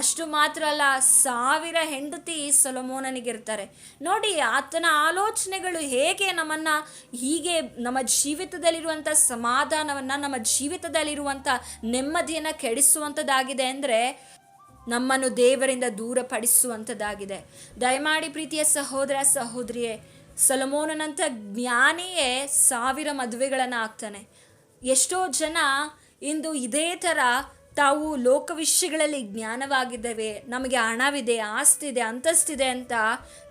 ಅಷ್ಟು ಮಾತ್ರ ಅಲ್ಲ, ಸಾವಿರ ಹೆಂಡತಿ ಸೊಲಮೋನನಿಗಿರ್ತಾರೆ. ನೋಡಿ, ಆತನ ಆಲೋಚನೆಗಳು ಹೇಗೆ ನಮ್ಮನ್ನು ಹೀಗೆ ನಮ್ಮ ಜೀವಿತದಲ್ಲಿರುವಂಥ ಸಮಾಧಾನವನ್ನು, ನಮ್ಮ ಜೀವಿತದಲ್ಲಿರುವಂಥ ನೆಮ್ಮದಿಯನ್ನು ಕೆಡಿಸುವಂಥದ್ದಾಗಿದೆ ಅಂದರೆ ನಮ್ಮನ್ನು ದೇವರಿಂದ ದೂರಪಡಿಸುವಂಥದ್ದಾಗಿದೆ ದಯಮಾಡಿ ಪ್ರೀತಿಯ ಸಹೋದರ, ಸಹೋದರಿಯೇ ಸೊಲಮೋನನಂಥ ಜ್ಞಾನಿಯೇ ಸಾವಿರ ಮದುವೆಗಳನ್ನು ಆಗ್ತಾನೆ. ಎಷ್ಟೋ ಜನ ಇಂದು ಇದೇ ಥರ ತಾವು ಲೋಕ ವಿಷಯಗಳಲ್ಲಿ ಜ್ಞಾನವಾಗಿದ್ದೇವೆ, ನಮಗೆ ಹಣವಿದೆ ಆಸ್ತಿ ಇದೆ ಅಂತಸ್ತಿದೆ ಅಂತ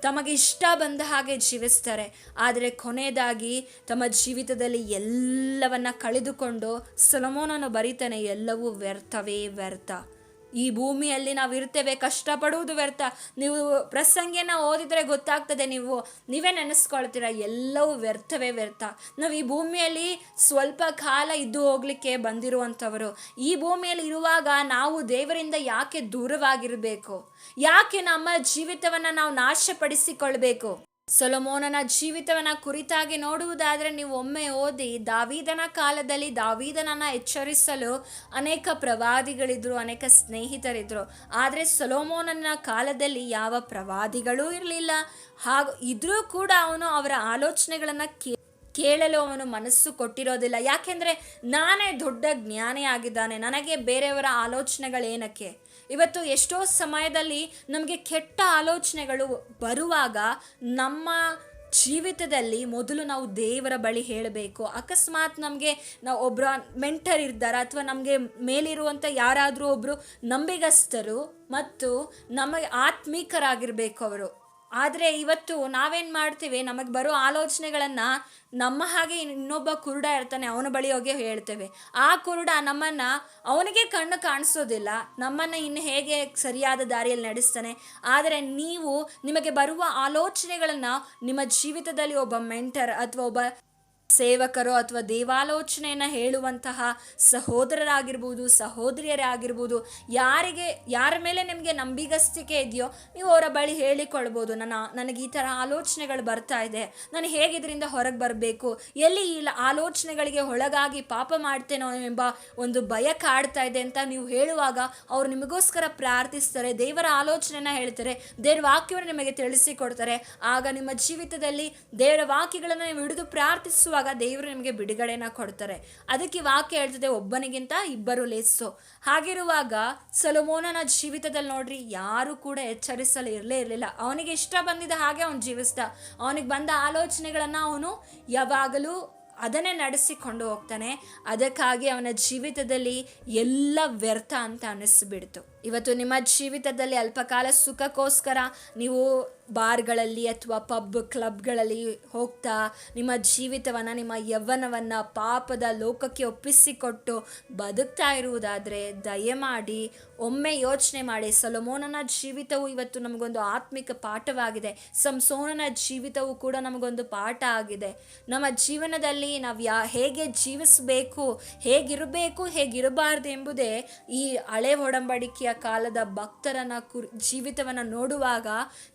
ತಮಗೆ ಇಷ್ಟ ಬಂದ ಹಾಗೆ ಜೀವಿಸ್ತಾರೆ. ಆದರೆ ಕೊನೆಯದಾಗಿ ತಮ್ಮ ಜೀವಿತದಲ್ಲಿ ಎಲ್ಲವನ್ನ ಕಳೆದುಕೊಂಡು ಸಲಮೋನನ್ನು ಬರೀತಾನೆ, ಎಲ್ಲವೂ ವ್ಯರ್ಥವೇ ವ್ಯರ್ಥ. ಈ ಭೂಮಿಯಲ್ಲಿ ನಾವು ಇರ್ತೇವೆ ಕಷ್ಟಪಡುವುದು ವ್ಯರ್ಥ. ನೀವು ಪ್ರಸಂಗಿಯನ್ನ ಓದಿದರೆ ಗೊತ್ತಾಗ್ತದೆ, ನೀವು, ನೀವೇ ನೆನೆಸ್ಕೊಳ್ತೀರ, ಎಲ್ಲವೂ ವ್ಯರ್ಥವೇ ವ್ಯರ್ಥ. ನಾವು ಈ ಭೂಮಿಯಲ್ಲಿ ಸ್ವಲ್ಪ ಕಾಲ ಇದ್ದು ಹೋಗ್ಲಿಕ್ಕೆ ಬಂದಿರುವಂಥವರು. ಈ ಭೂಮಿಯಲ್ಲಿ ಇರುವಾಗ ನಾವು ದೇವರಿಂದ ಯಾಕೆ ದೂರವಾಗಿರಬೇಕು? ಯಾಕೆ ನಮ್ಮ ಜೀವಿತವನ್ನು ನಾವು ನಾಶಪಡಿಸಿಕೊಳ್ಬೇಕು? ಸೊಲಮೋನನ ಜೀವಿತವನ್ನ ಕುರಿತಾಗಿ ನೋಡುವುದಾದರೆ ನೀವು ಒಮ್ಮೆ ಓದಿ ದಾವೀದನ ಕಾಲದಲ್ಲಿ ದಾವೀದನನ್ನ ಎಚ್ಚರಿಸಲು ಅನೇಕ ಪ್ರವಾದಿಗಳಿದ್ರು, ಅನೇಕ ಸ್ನೇಹಿತರಿದ್ರು. ಆದರೆ ಸೊಲೋಮೋನನ ಕಾಲದಲ್ಲಿ ಯಾವ ಪ್ರವಾದಿಗಳೂ ಇರಲಿಲ್ಲ. ಹಾಗೂ ಇದ್ರೂ ಕೂಡ ಅವನು ಅವರ ಆಲೋಚನೆಗಳನ್ನ ಕೇ, ಕೇಳಲು ಅವನು ಮನಸ್ಸು ಕೊಟ್ಟಿರೋದಿಲ್ಲ. ಯಾಕೆಂದ್ರೆ ನಾನೇ ದೊಡ್ಡ ಜ್ಞಾನಿ ಆಗಿದ್ದಾನೆ ನನಗೆ ಬೇರೆಯವರ ಆಲೋಚನೆಗಳೇನಕ್ಕೆ? ಇವತ್ತು ಎಷ್ಟೋ ಸಮಯದಲ್ಲಿ ನಮಗೆ ಕೆಟ್ಟ ಆಲೋಚನೆಗಳು ಬರುವಾಗ ನಮ್ಮ ಜೀವಿತದಲ್ಲಿ ಮೊದಲು ನಾವು ದೇವರ ಬಳಿ ಹೇಳಬೇಕು. ಅಕಸ್ಮಾತ್ ನಮಗೆ ನಾವು ಒಬ್ಬರ ಮೆಂಟರ್ ಇರ್ತಾರೆ ಅಥವಾ ನಮಗೆ ಮೇಲಿರುವಂಥ ಯಾರಾದರೂ ಒಬ್ಬರು ನಂಬಿಗಸ್ತರು ಮತ್ತು ನಮಗೆ ಆತ್ಮೀಕರಾಗಿರಬೇಕು ಅವರು. ಆದರೆ ಇವತ್ತು ನಾವೇನು ಮಾಡ್ತೀವಿ? ನಮಗೆ ಬರೋ ಆಲೋಚನೆಗಳನ್ನು ನಮ್ಮ ಹಾಗೆ ಇನ್ನೊಬ್ಬ ಕುರುಡ ಇರ್ತಾನೆ, ಅವನ ಬಳಿ ಹೋಗಿ ಹೇಳ್ತೇವೆ. ಆ ಕುರುಡ ನಮ್ಮನ್ನು ಅವನಿಗೆ ಕಣ್ಣು ಕಾಣಿಸೋದಿಲ್ಲ. ನಮ್ಮನ್ನು ಇನ್ನು ಹೇಗೆ ಸರಿಯಾದ ದಾರಿಯಲ್ಲಿ ನಡೆಸ್ತಾನೆ? ಆದರೆ ನೀವು ನಿಮಗೆ ಬರುವ ಆಲೋಚನೆಗಳನ್ನು ನಿಮ್ಮ ಜೀವಿತದಲ್ಲಿ ಒಬ್ಬ ಮೆಂಟರ್ ಅಥವಾ ಒಬ್ಬ ಸೇವಕರು ಅಥವಾ ದೇವಾಲೋಚನೆಯನ್ನು ಹೇಳುವಂತಹ ಸಹೋದರರಾಗಿರ್ಬೋದು ಸಹೋದರಿಯರೇ ಆಗಿರ್ಬೋದು ಯಾರಿಗೆ, ಯಾರ ಮೇಲೆ ನಿಮಗೆ ನಂಬಿಗಸ್ತಿಕೆ ಇದೆಯೋ ನೀವು ಅವರ ಬಳಿ ಹೇಳಿಕೊಳ್ಬೋದು, ನನ್ನ, ನನಗೆ ಈ ಥರ ಆಲೋಚನೆಗಳು ಬರ್ತಾ ಇದೆ, ನಾನು ಹೇಗೆ ಇದರಿಂದ ಹೊರಗೆ ಬರಬೇಕು, ಎಲ್ಲಿ ಈ ಆಲೋಚನೆಗಳಿಗೆ ಒಳಗಾಗಿ ಪಾಪ ಮಾಡ್ತೇನೋ ಎಂಬ ಒಂದು ಭಯ ಕಾಡ್ತಾ ಇದೆ ಅಂತ ನೀವು ಹೇಳುವಾಗ ಅವರು ನಿಮಗೋಸ್ಕರ ಪ್ರಾರ್ಥಿಸ್ತಾರೆ, ದೇವರ ಆಲೋಚನೆನ ಹೇಳ್ತಾರೆ, ದೇವರ ವಾಕ್ಯವನ್ನು ನಿಮಗೆ ತಿಳಿಸಿಕೊಡ್ತಾರೆ, ಆಗ ನಿಮ್ಮ ಜೀವಿತದಲ್ಲಿ ದೇವರ ವಾಕ್ಯಗಳನ್ನು ನೀವು ಹಿಡಿದು ಪ್ರಾರ್ಥಿಸುವಾಗ ದೇವರು ನಿಮಗೆ ಬಿಡುಗಡೆನ ಕೊಡ್ತಾರೆ. ಅದಕ್ಕೆ ವಾಕ್ಯ ಹೇಳ್ತದೆ, ಒಬ್ಬನಿಗಿಂತ ಇಬ್ಬರು ಲೇಸು ಹಾಗಿರುವಾಗ ಸಲಮೋನನ ಜೀವಿತದಲ್ಲಿ ನೋಡ್ರಿ, ಯಾರು ಕೂಡ ಎಚ್ಚರಿಸಲು ಇರಲೇ ಇರಲಿಲ್ಲ. ಅವನಿಗೆ ಇಷ್ಟ ಬಂದಿದ್ದ ಹಾಗೆ ಅವನು ಜೀವಿಸ್ದ. ಅವನಿಗೆ ಬಂದ ಆಲೋಚನೆಗಳನ್ನು ಅವನು ಯಾವಾಗಲೂ ಅದನ್ನೇ ನಡೆಸಿಕೊಂಡು ಹೋಗ್ತಾನೆ. ಅದಕ್ಕಾಗಿ ಅವನ ಜೀವಿತದಲ್ಲಿ ಎಲ್ಲ ವ್ಯರ್ಥ ಅಂತ ಅನ್ನಿಸ್ಬಿಡ್ತು. ಇವತ್ತು ನಿಮ್ಮ ಜೀವಿತದಲ್ಲಿ ಅಲ್ಪಕಾಲ ಸುಖಕ್ಕೋಸ್ಕರ ನೀವು ಬಾರ್ಗಳಲ್ಲಿ ಅಥವಾ ಪಬ್ ಕ್ಲಬ್ಗಳಲ್ಲಿ ಹೋಗ್ತಾ ನಿಮ್ಮ ಜೀವಿತವನ್ನು, ನಿಮ್ಮ ಯೌವನವನ್ನು ಪಾಪದ ಲೋಕಕ್ಕೆ ಒಪ್ಪಿಸಿಕೊಟ್ಟು ಬದುಕ್ತಾ ಇರುವುದಾದರೆ ದಯಮಾಡಿ ಒಮ್ಮೆ ಯೋಚನೆ ಮಾಡಿ. ಸೊಲಮೋನನ ಜೀವಿತವು ಇವತ್ತು ನಮಗೊಂದು ಆತ್ಮಿಕ ಪಾಠವಾಗಿದೆ. ಸಂಸೋನನ ಜೀವಿತವು ಕೂಡ ನಮಗೊಂದು ಪಾಠ ಆಗಿದೆ. ನಮ್ಮ ಜೀವನದಲ್ಲಿ ನಾವು ಯಾ, ಹೇಗೆ ಜೀವಿಸಬೇಕು, ಹೇಗಿರಬೇಕು, ಹೇಗಿರಬಾರ್ದು ಎಂಬುದೇ ಈ ಹಳೆ ಒಡಂಬಡಿಕೆಯ ಕಾಲದ ಭಕ್ತರನ್ನ ಕುರ್, ಜೀವಿತವನ್ನು ನೋಡುವಾಗ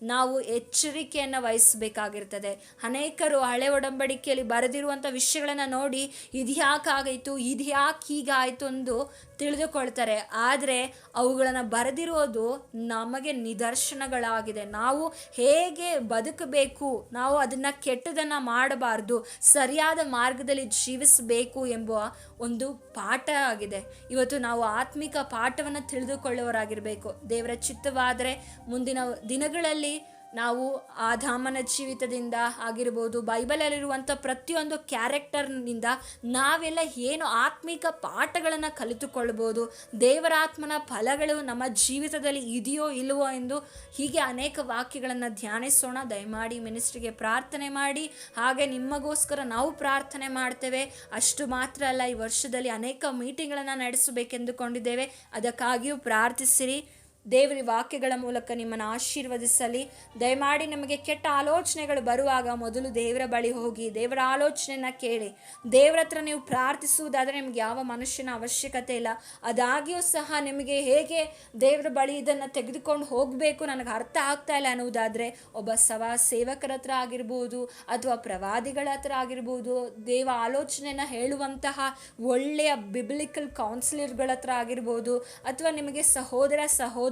ನಾವು ಎಚ್ಚರಿಕೆಯನ್ನು ವಹಿಸಬೇಕಾಗಿರ್ತದೆ. ಅನೇಕರು ಹಳೆ ಒಡಂಬಡಿಕೆಯಲ್ಲಿ ಬರೆದಿರುವಂಥ ವಿಷಯಗಳನ್ನು ನೋಡಿ ಇದ್ಯಾಕಾಗಾಯಿತು ಇದ್ಯಾಕೆ ಹೀಗಾಯಿತು ಎಂದು ತಿಳಿದುಕೊಳ್ತಾರೆ. ಆದರೆ ಅವುಗಳನ್ನು ಬರೆದಿರೋದು ನಮಗೆ ನಿದರ್ಶನಗಳಾಗಿದೆ. ನಾವು ಹೇಗೆ ಬದುಕಬೇಕು? ನಾವು ಅದನ್ನು ಕೆಟ್ಟದನ್ನು ಮಾಡಬಾರ್ದು, ಸರಿಯಾದ ಮಾರ್ಗದಲ್ಲಿ ಜೀವಿಸಬೇಕು ಎಂಬುವ ಒಂದು ಪಾಠ ಆಗಿದೆ. ಇವತ್ತು ನಾವು ಆತ್ಮಿಕ ಪಾಠವನ್ನು ತಿಳಿದುಕೊಳ್ಳುವವರಾಗಿರಬೇಕು. ದೇವರ ಚಿತ್ತವಾದರೆ ಮುಂದಿನ ದಿನಗಳಲ್ಲಿ ನಾವು ಆದಾಮನ ಜೀವಿತದಿಂದ ಆಗಿರ್ಬೋದು, ಬೈಬಲಲ್ಲಿರುವಂಥ ಪ್ರತಿಯೊಂದು ಕ್ಯಾರೆಕ್ಟರ್ನಿಂದ ನಾವೆಲ್ಲ ಏನು ಆತ್ಮಿಕ ಪಾಠಗಳನ್ನು ಕಲಿತುಕೊಳ್ಬೋದು ದೇವರಾತ್ಮನ ಫಲಗಳು ನಮ್ಮ ಜೀವಿತದಲ್ಲಿ ಇದೆಯೋ ಇಲ್ಲವೋ ಎಂದು ಹೀಗೆ ಅನೇಕ ವಾಕ್ಯಗಳನ್ನು ಧ್ಯಾನಿಸೋಣ. ದಯಮಾಡಿ ಮಿನಿಸ್ಟ್ರಿಗೆ ಪ್ರಾರ್ಥನೆ ಮಾಡಿ. ಹಾಗೆ ನಿಮಗೋಸ್ಕರ ನಾವು ಪ್ರಾರ್ಥನೆ ಮಾಡ್ತೇವೆ. ಅಷ್ಟು ಮಾತ್ರ ಅಲ್ಲ, ಈ ವರ್ಷದಲ್ಲಿ ಅನೇಕ ಮೀಟಿಂಗ್ಗಳನ್ನು ನಡೆಸಬೇಕೆಂದುಕೊಂಡಿದ್ದೇವೆ. ಅದಕ್ಕಾಗಿಯೂ ಪ್ರಾರ್ಥಿಸಿರಿ. ದೇವರ ವಾಕ್ಯಗಳ ಮೂಲಕ ನಿಮ್ಮನ್ನು ಆಶೀರ್ವದಿಸಲಿ. ದಯಮಾಡಿ ನಮಗೆ ಕೆಟ್ಟ ಆಲೋಚನೆಗಳು ಬರುವಾಗ ಮೊದಲು ದೇವರ ಬಳಿ ಹೋಗಿ, ದೇವರ ಆಲೋಚನೆಯನ್ನು ಕೇಳಿ. ದೇವರ ಹತ್ರ ನೀವು ಪ್ರಾರ್ಥಿಸುವುದಾದರೆ ನಿಮ್ಗೆ ಯಾವ ಮನುಷ್ಯನ ಅವಶ್ಯಕತೆ ಇಲ್ಲ. ಅದಾಗಿಯೂ ಸಹ ನಿಮಗೆ ಹೇಗೆ ದೇವರ ಬಳಿ ಇದನ್ನು ತೆಗೆದುಕೊಂಡು ಹೋಗಬೇಕು ನನಗೆ ಅರ್ಥ ಆಗ್ತಾ ಇಲ್ಲ ಅನ್ನುವುದಾದರೆ, ಒಬ್ಬ ಸವಾ ಸೇವಕರ ಹತ್ರ ಆಗಿರ್ಬೋದು ಅಥವಾ ಪ್ರವಾದಿಗಳ ಹತ್ರ ಆಗಿರ್ಬೋದು, ದೇವ ಆಲೋಚನೆಯನ್ನು ಹೇಳುವಂತಹ ಒಳ್ಳೆಯ ಬಿಬ್ಲಿಕಲ್ ಕೌನ್ಸಿಲರ್ಗಳ ಹತ್ರ ಆಗಿರ್ಬೋದು, ಅಥವಾ ನಿಮಗೆ ಸಹೋದರ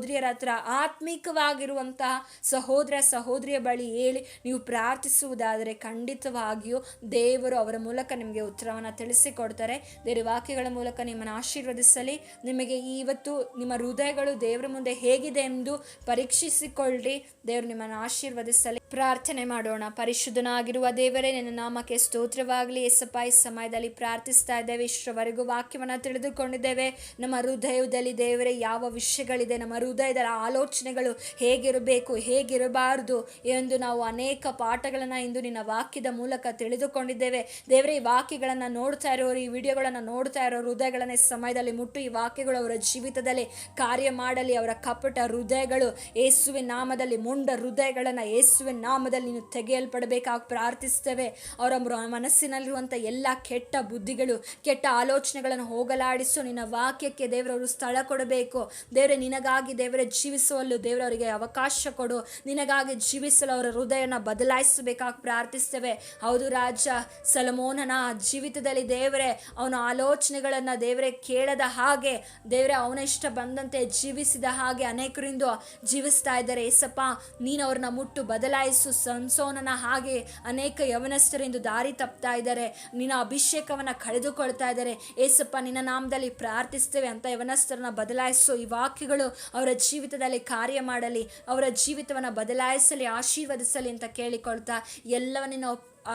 ಸಹೋದರಿಯರ ಹತ್ರ ಆತ್ಮಿಕವಾಗಿರುವಂತಹ ಸಹೋದರ ಸಹೋದರಿಯ ಬಳಿ ಹೇಳಿ ನೀವು ಪ್ರಾರ್ಥಿಸುವುದಾದರೆ ಖಂಡಿತವಾಗಿಯೂ ದೇವರು ಅವರ ಮೂಲಕ ನಿಮಗೆ ಉತ್ತರವನ್ನು ತಿಳಿಸಿಕೊಡ್ತಾರೆ. ದೇವರ ವಾಕ್ಯಗಳ ಮೂಲಕ ನಿಮ್ಮನ್ನು ಆಶೀರ್ವದಿಸಲಿ. ನಿಮಗೆ ಇವತ್ತು ನಿಮ್ಮ ಹೃದಯಗಳು ದೇವರ ಮುಂದೆ ಹೇಗಿದೆ ಎಂದು ಪರೀಕ್ಷಿಸಿಕೊಳ್ಳಿ. ದೇವರು ನಿಮ್ಮನ್ನು ಆಶೀರ್ವದಿಸಲಿ. ಪ್ರಾರ್ಥನೆ ಮಾಡೋಣ. ಪರಿಶುದ್ಧನಾಗಿರುವ ದೇವರೇ, ನಿನ್ನ ನಾಮಕ್ಕೆ ಸ್ತೋತ್ರವಾಗಲಿ. ಎಸ್ಸಪ್ಪ ಈ ಸಮಯದಲ್ಲಿ ಪ್ರಾರ್ಥಿಸ್ತಾ ಇದ್ದೇವೆ. ಇಷ್ಟರವರೆಗೂ ವಾಕ್ಯವನ್ನು ತಿಳಿದುಕೊಂಡಿದ್ದೇವೆ. ನಮ್ಮ ಹೃದಯದಲ್ಲಿ ದೇವರೇ, ಯಾವ ವಿಷಯಗಳಿದೆ, ನಮ್ಮ ಹೃದಯದ ಆಲೋಚನೆಗಳು ಹೇಗಿರಬೇಕು, ಹೇಗಿರಬಾರದು ಎಂದು ನಾವು ಅನೇಕ ಪಾಠಗಳನ್ನು ಇಂದು ನಿನ್ನ ವಾಕ್ಯದ ಮೂಲಕ ತಿಳಿದುಕೊಂಡಿದ್ದೇವೆ. ದೇವರೇ, ಈ ವಾಕ್ಯಗಳನ್ನು ನೋಡ್ತಾ ಇರೋರು, ಈ ವಿಡಿಯೋಗಳನ್ನು ನೋಡ್ತಾ ಇರೋ ಹೃದಯಗಳನ್ನ ಸಮಯದಲ್ಲಿ ಮುಟ್ಟು, ಈ ವಾಕ್ಯಗಳು ಅವರ ಜೀವಿತದಲ್ಲಿ ಕಾರ್ಯ ಮಾಡಲಿ. ಅವರ ಕಪಟ ಹೃದಯಗಳು ಯೇಸುವಿನ ನಾಮದಲ್ಲಿ, ಮುಂಡ ಹೃದಯಗಳನ್ನು ಯೇಸುವಿನ ನಾಮದಲ್ಲಿ ನೀನು ತೆಗೆಯಲ್ಪಡಬೇಕಾಗಿ ಪ್ರಾರ್ಥಿಸ್ತೇವೆ ಅವರ ಮನಸ್ಸಿನಲ್ಲಿರುವಂಥ ಎಲ್ಲ ಕೆಟ್ಟ ಬುದ್ಧಿಗಳು, ಕೆಟ್ಟ ಆಲೋಚನೆಗಳನ್ನು ಹೋಗಲಾಡಿಸು. ನಿನ್ನ ವಾಕ್ಯಕ್ಕೆ ದೇವರವರು ಸ್ಥಳ ಕೊಡಬೇಕು. ದೇವರೇ, ನಿನಗಾಗಿ ದೇವರೇ ಜೀವಿಸುವಲ್ಲೂ ದೇವರವರಿಗೆ ಅವಕಾಶ ಕೊಡು. ನಿನಗಾಗಿ ಜೀವಿಸಲು ಅವರ ಹೃದಯನ ಬದಲಾಯಿಸಬೇಕಾಗಿ ಪ್ರಾರ್ಥಿಸ್ತೇವೆ ಹೌದು ರಾಜ, ಸಲಮೋನನ ಜೀವಿತದಲ್ಲಿ ದೇವರೇ, ಅವನ ಆಲೋಚನೆಗಳನ್ನು ದೇವರೇ ಕೇಳದ ಹಾಗೆ, ದೇವರೇ ಅವನ ಇಷ್ಟ ಬಂದಂತೆ ಜೀವಿಸಿದ ಹಾಗೆ ಅನೇಕರಿಂದ ಜೀವಿಸ್ತಾ ಇದ್ದಾರೆ. ಏಸಪ್ಪ, ನೀನು ಅವ್ರನ್ನ ಮುಟ್ಟು ಬದಲಾಯಿಸು. ಸಂಸೋನನ ಹಾಗೆ ಅನೇಕ ಯವನಸ್ಥರಿಂದ ದಾರಿ ತಪ್ತಾ ಇದ್ದಾರೆ. ನಿನ್ನ ಅಭಿಷೇಕವನ್ನು ಕಳೆದುಕೊಳ್ತಾ ಇದ್ದಾರೆ. ಏಸಪ್ಪ, ನಿನ್ನ ನಾಮದಲ್ಲಿ ಪ್ರಾರ್ಥಿಸ್ತೇವೆ ಅಂತ ಯವನಸ್ಥರನ್ನ ಬದಲಾಯಿಸು. ಈ ವಾಕ್ಯಗಳು ಅವರ ಜೀವಿತದಲ್ಲಿ ಕಾರ್ಯ ಮಾಡಲಿ, ಅವರ ಜೀವಿತವನ್ನು ಬದಲಾಯಿಸಲಿ, ಆಶೀರ್ವದಿಸಲಿ ಅಂತ ಕೇಳಿಕೊಳ್ತಾ ಎಲ್ಲವನ್ನ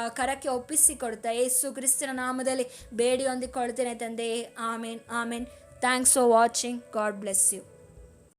ಕರಕ್ಕೆ ಒಪ್ಪಿಸಿಕೊಡ್ತಾ ಯೇಸು ಕ್ರಿಸ್ತನ ನಾಮದಲ್ಲಿ ಬೇಡಿ ಹೊಂದಿಕೊಳ್ತೇನೆ ತಂದೆ amen amen. Thanks for watching. God bless you.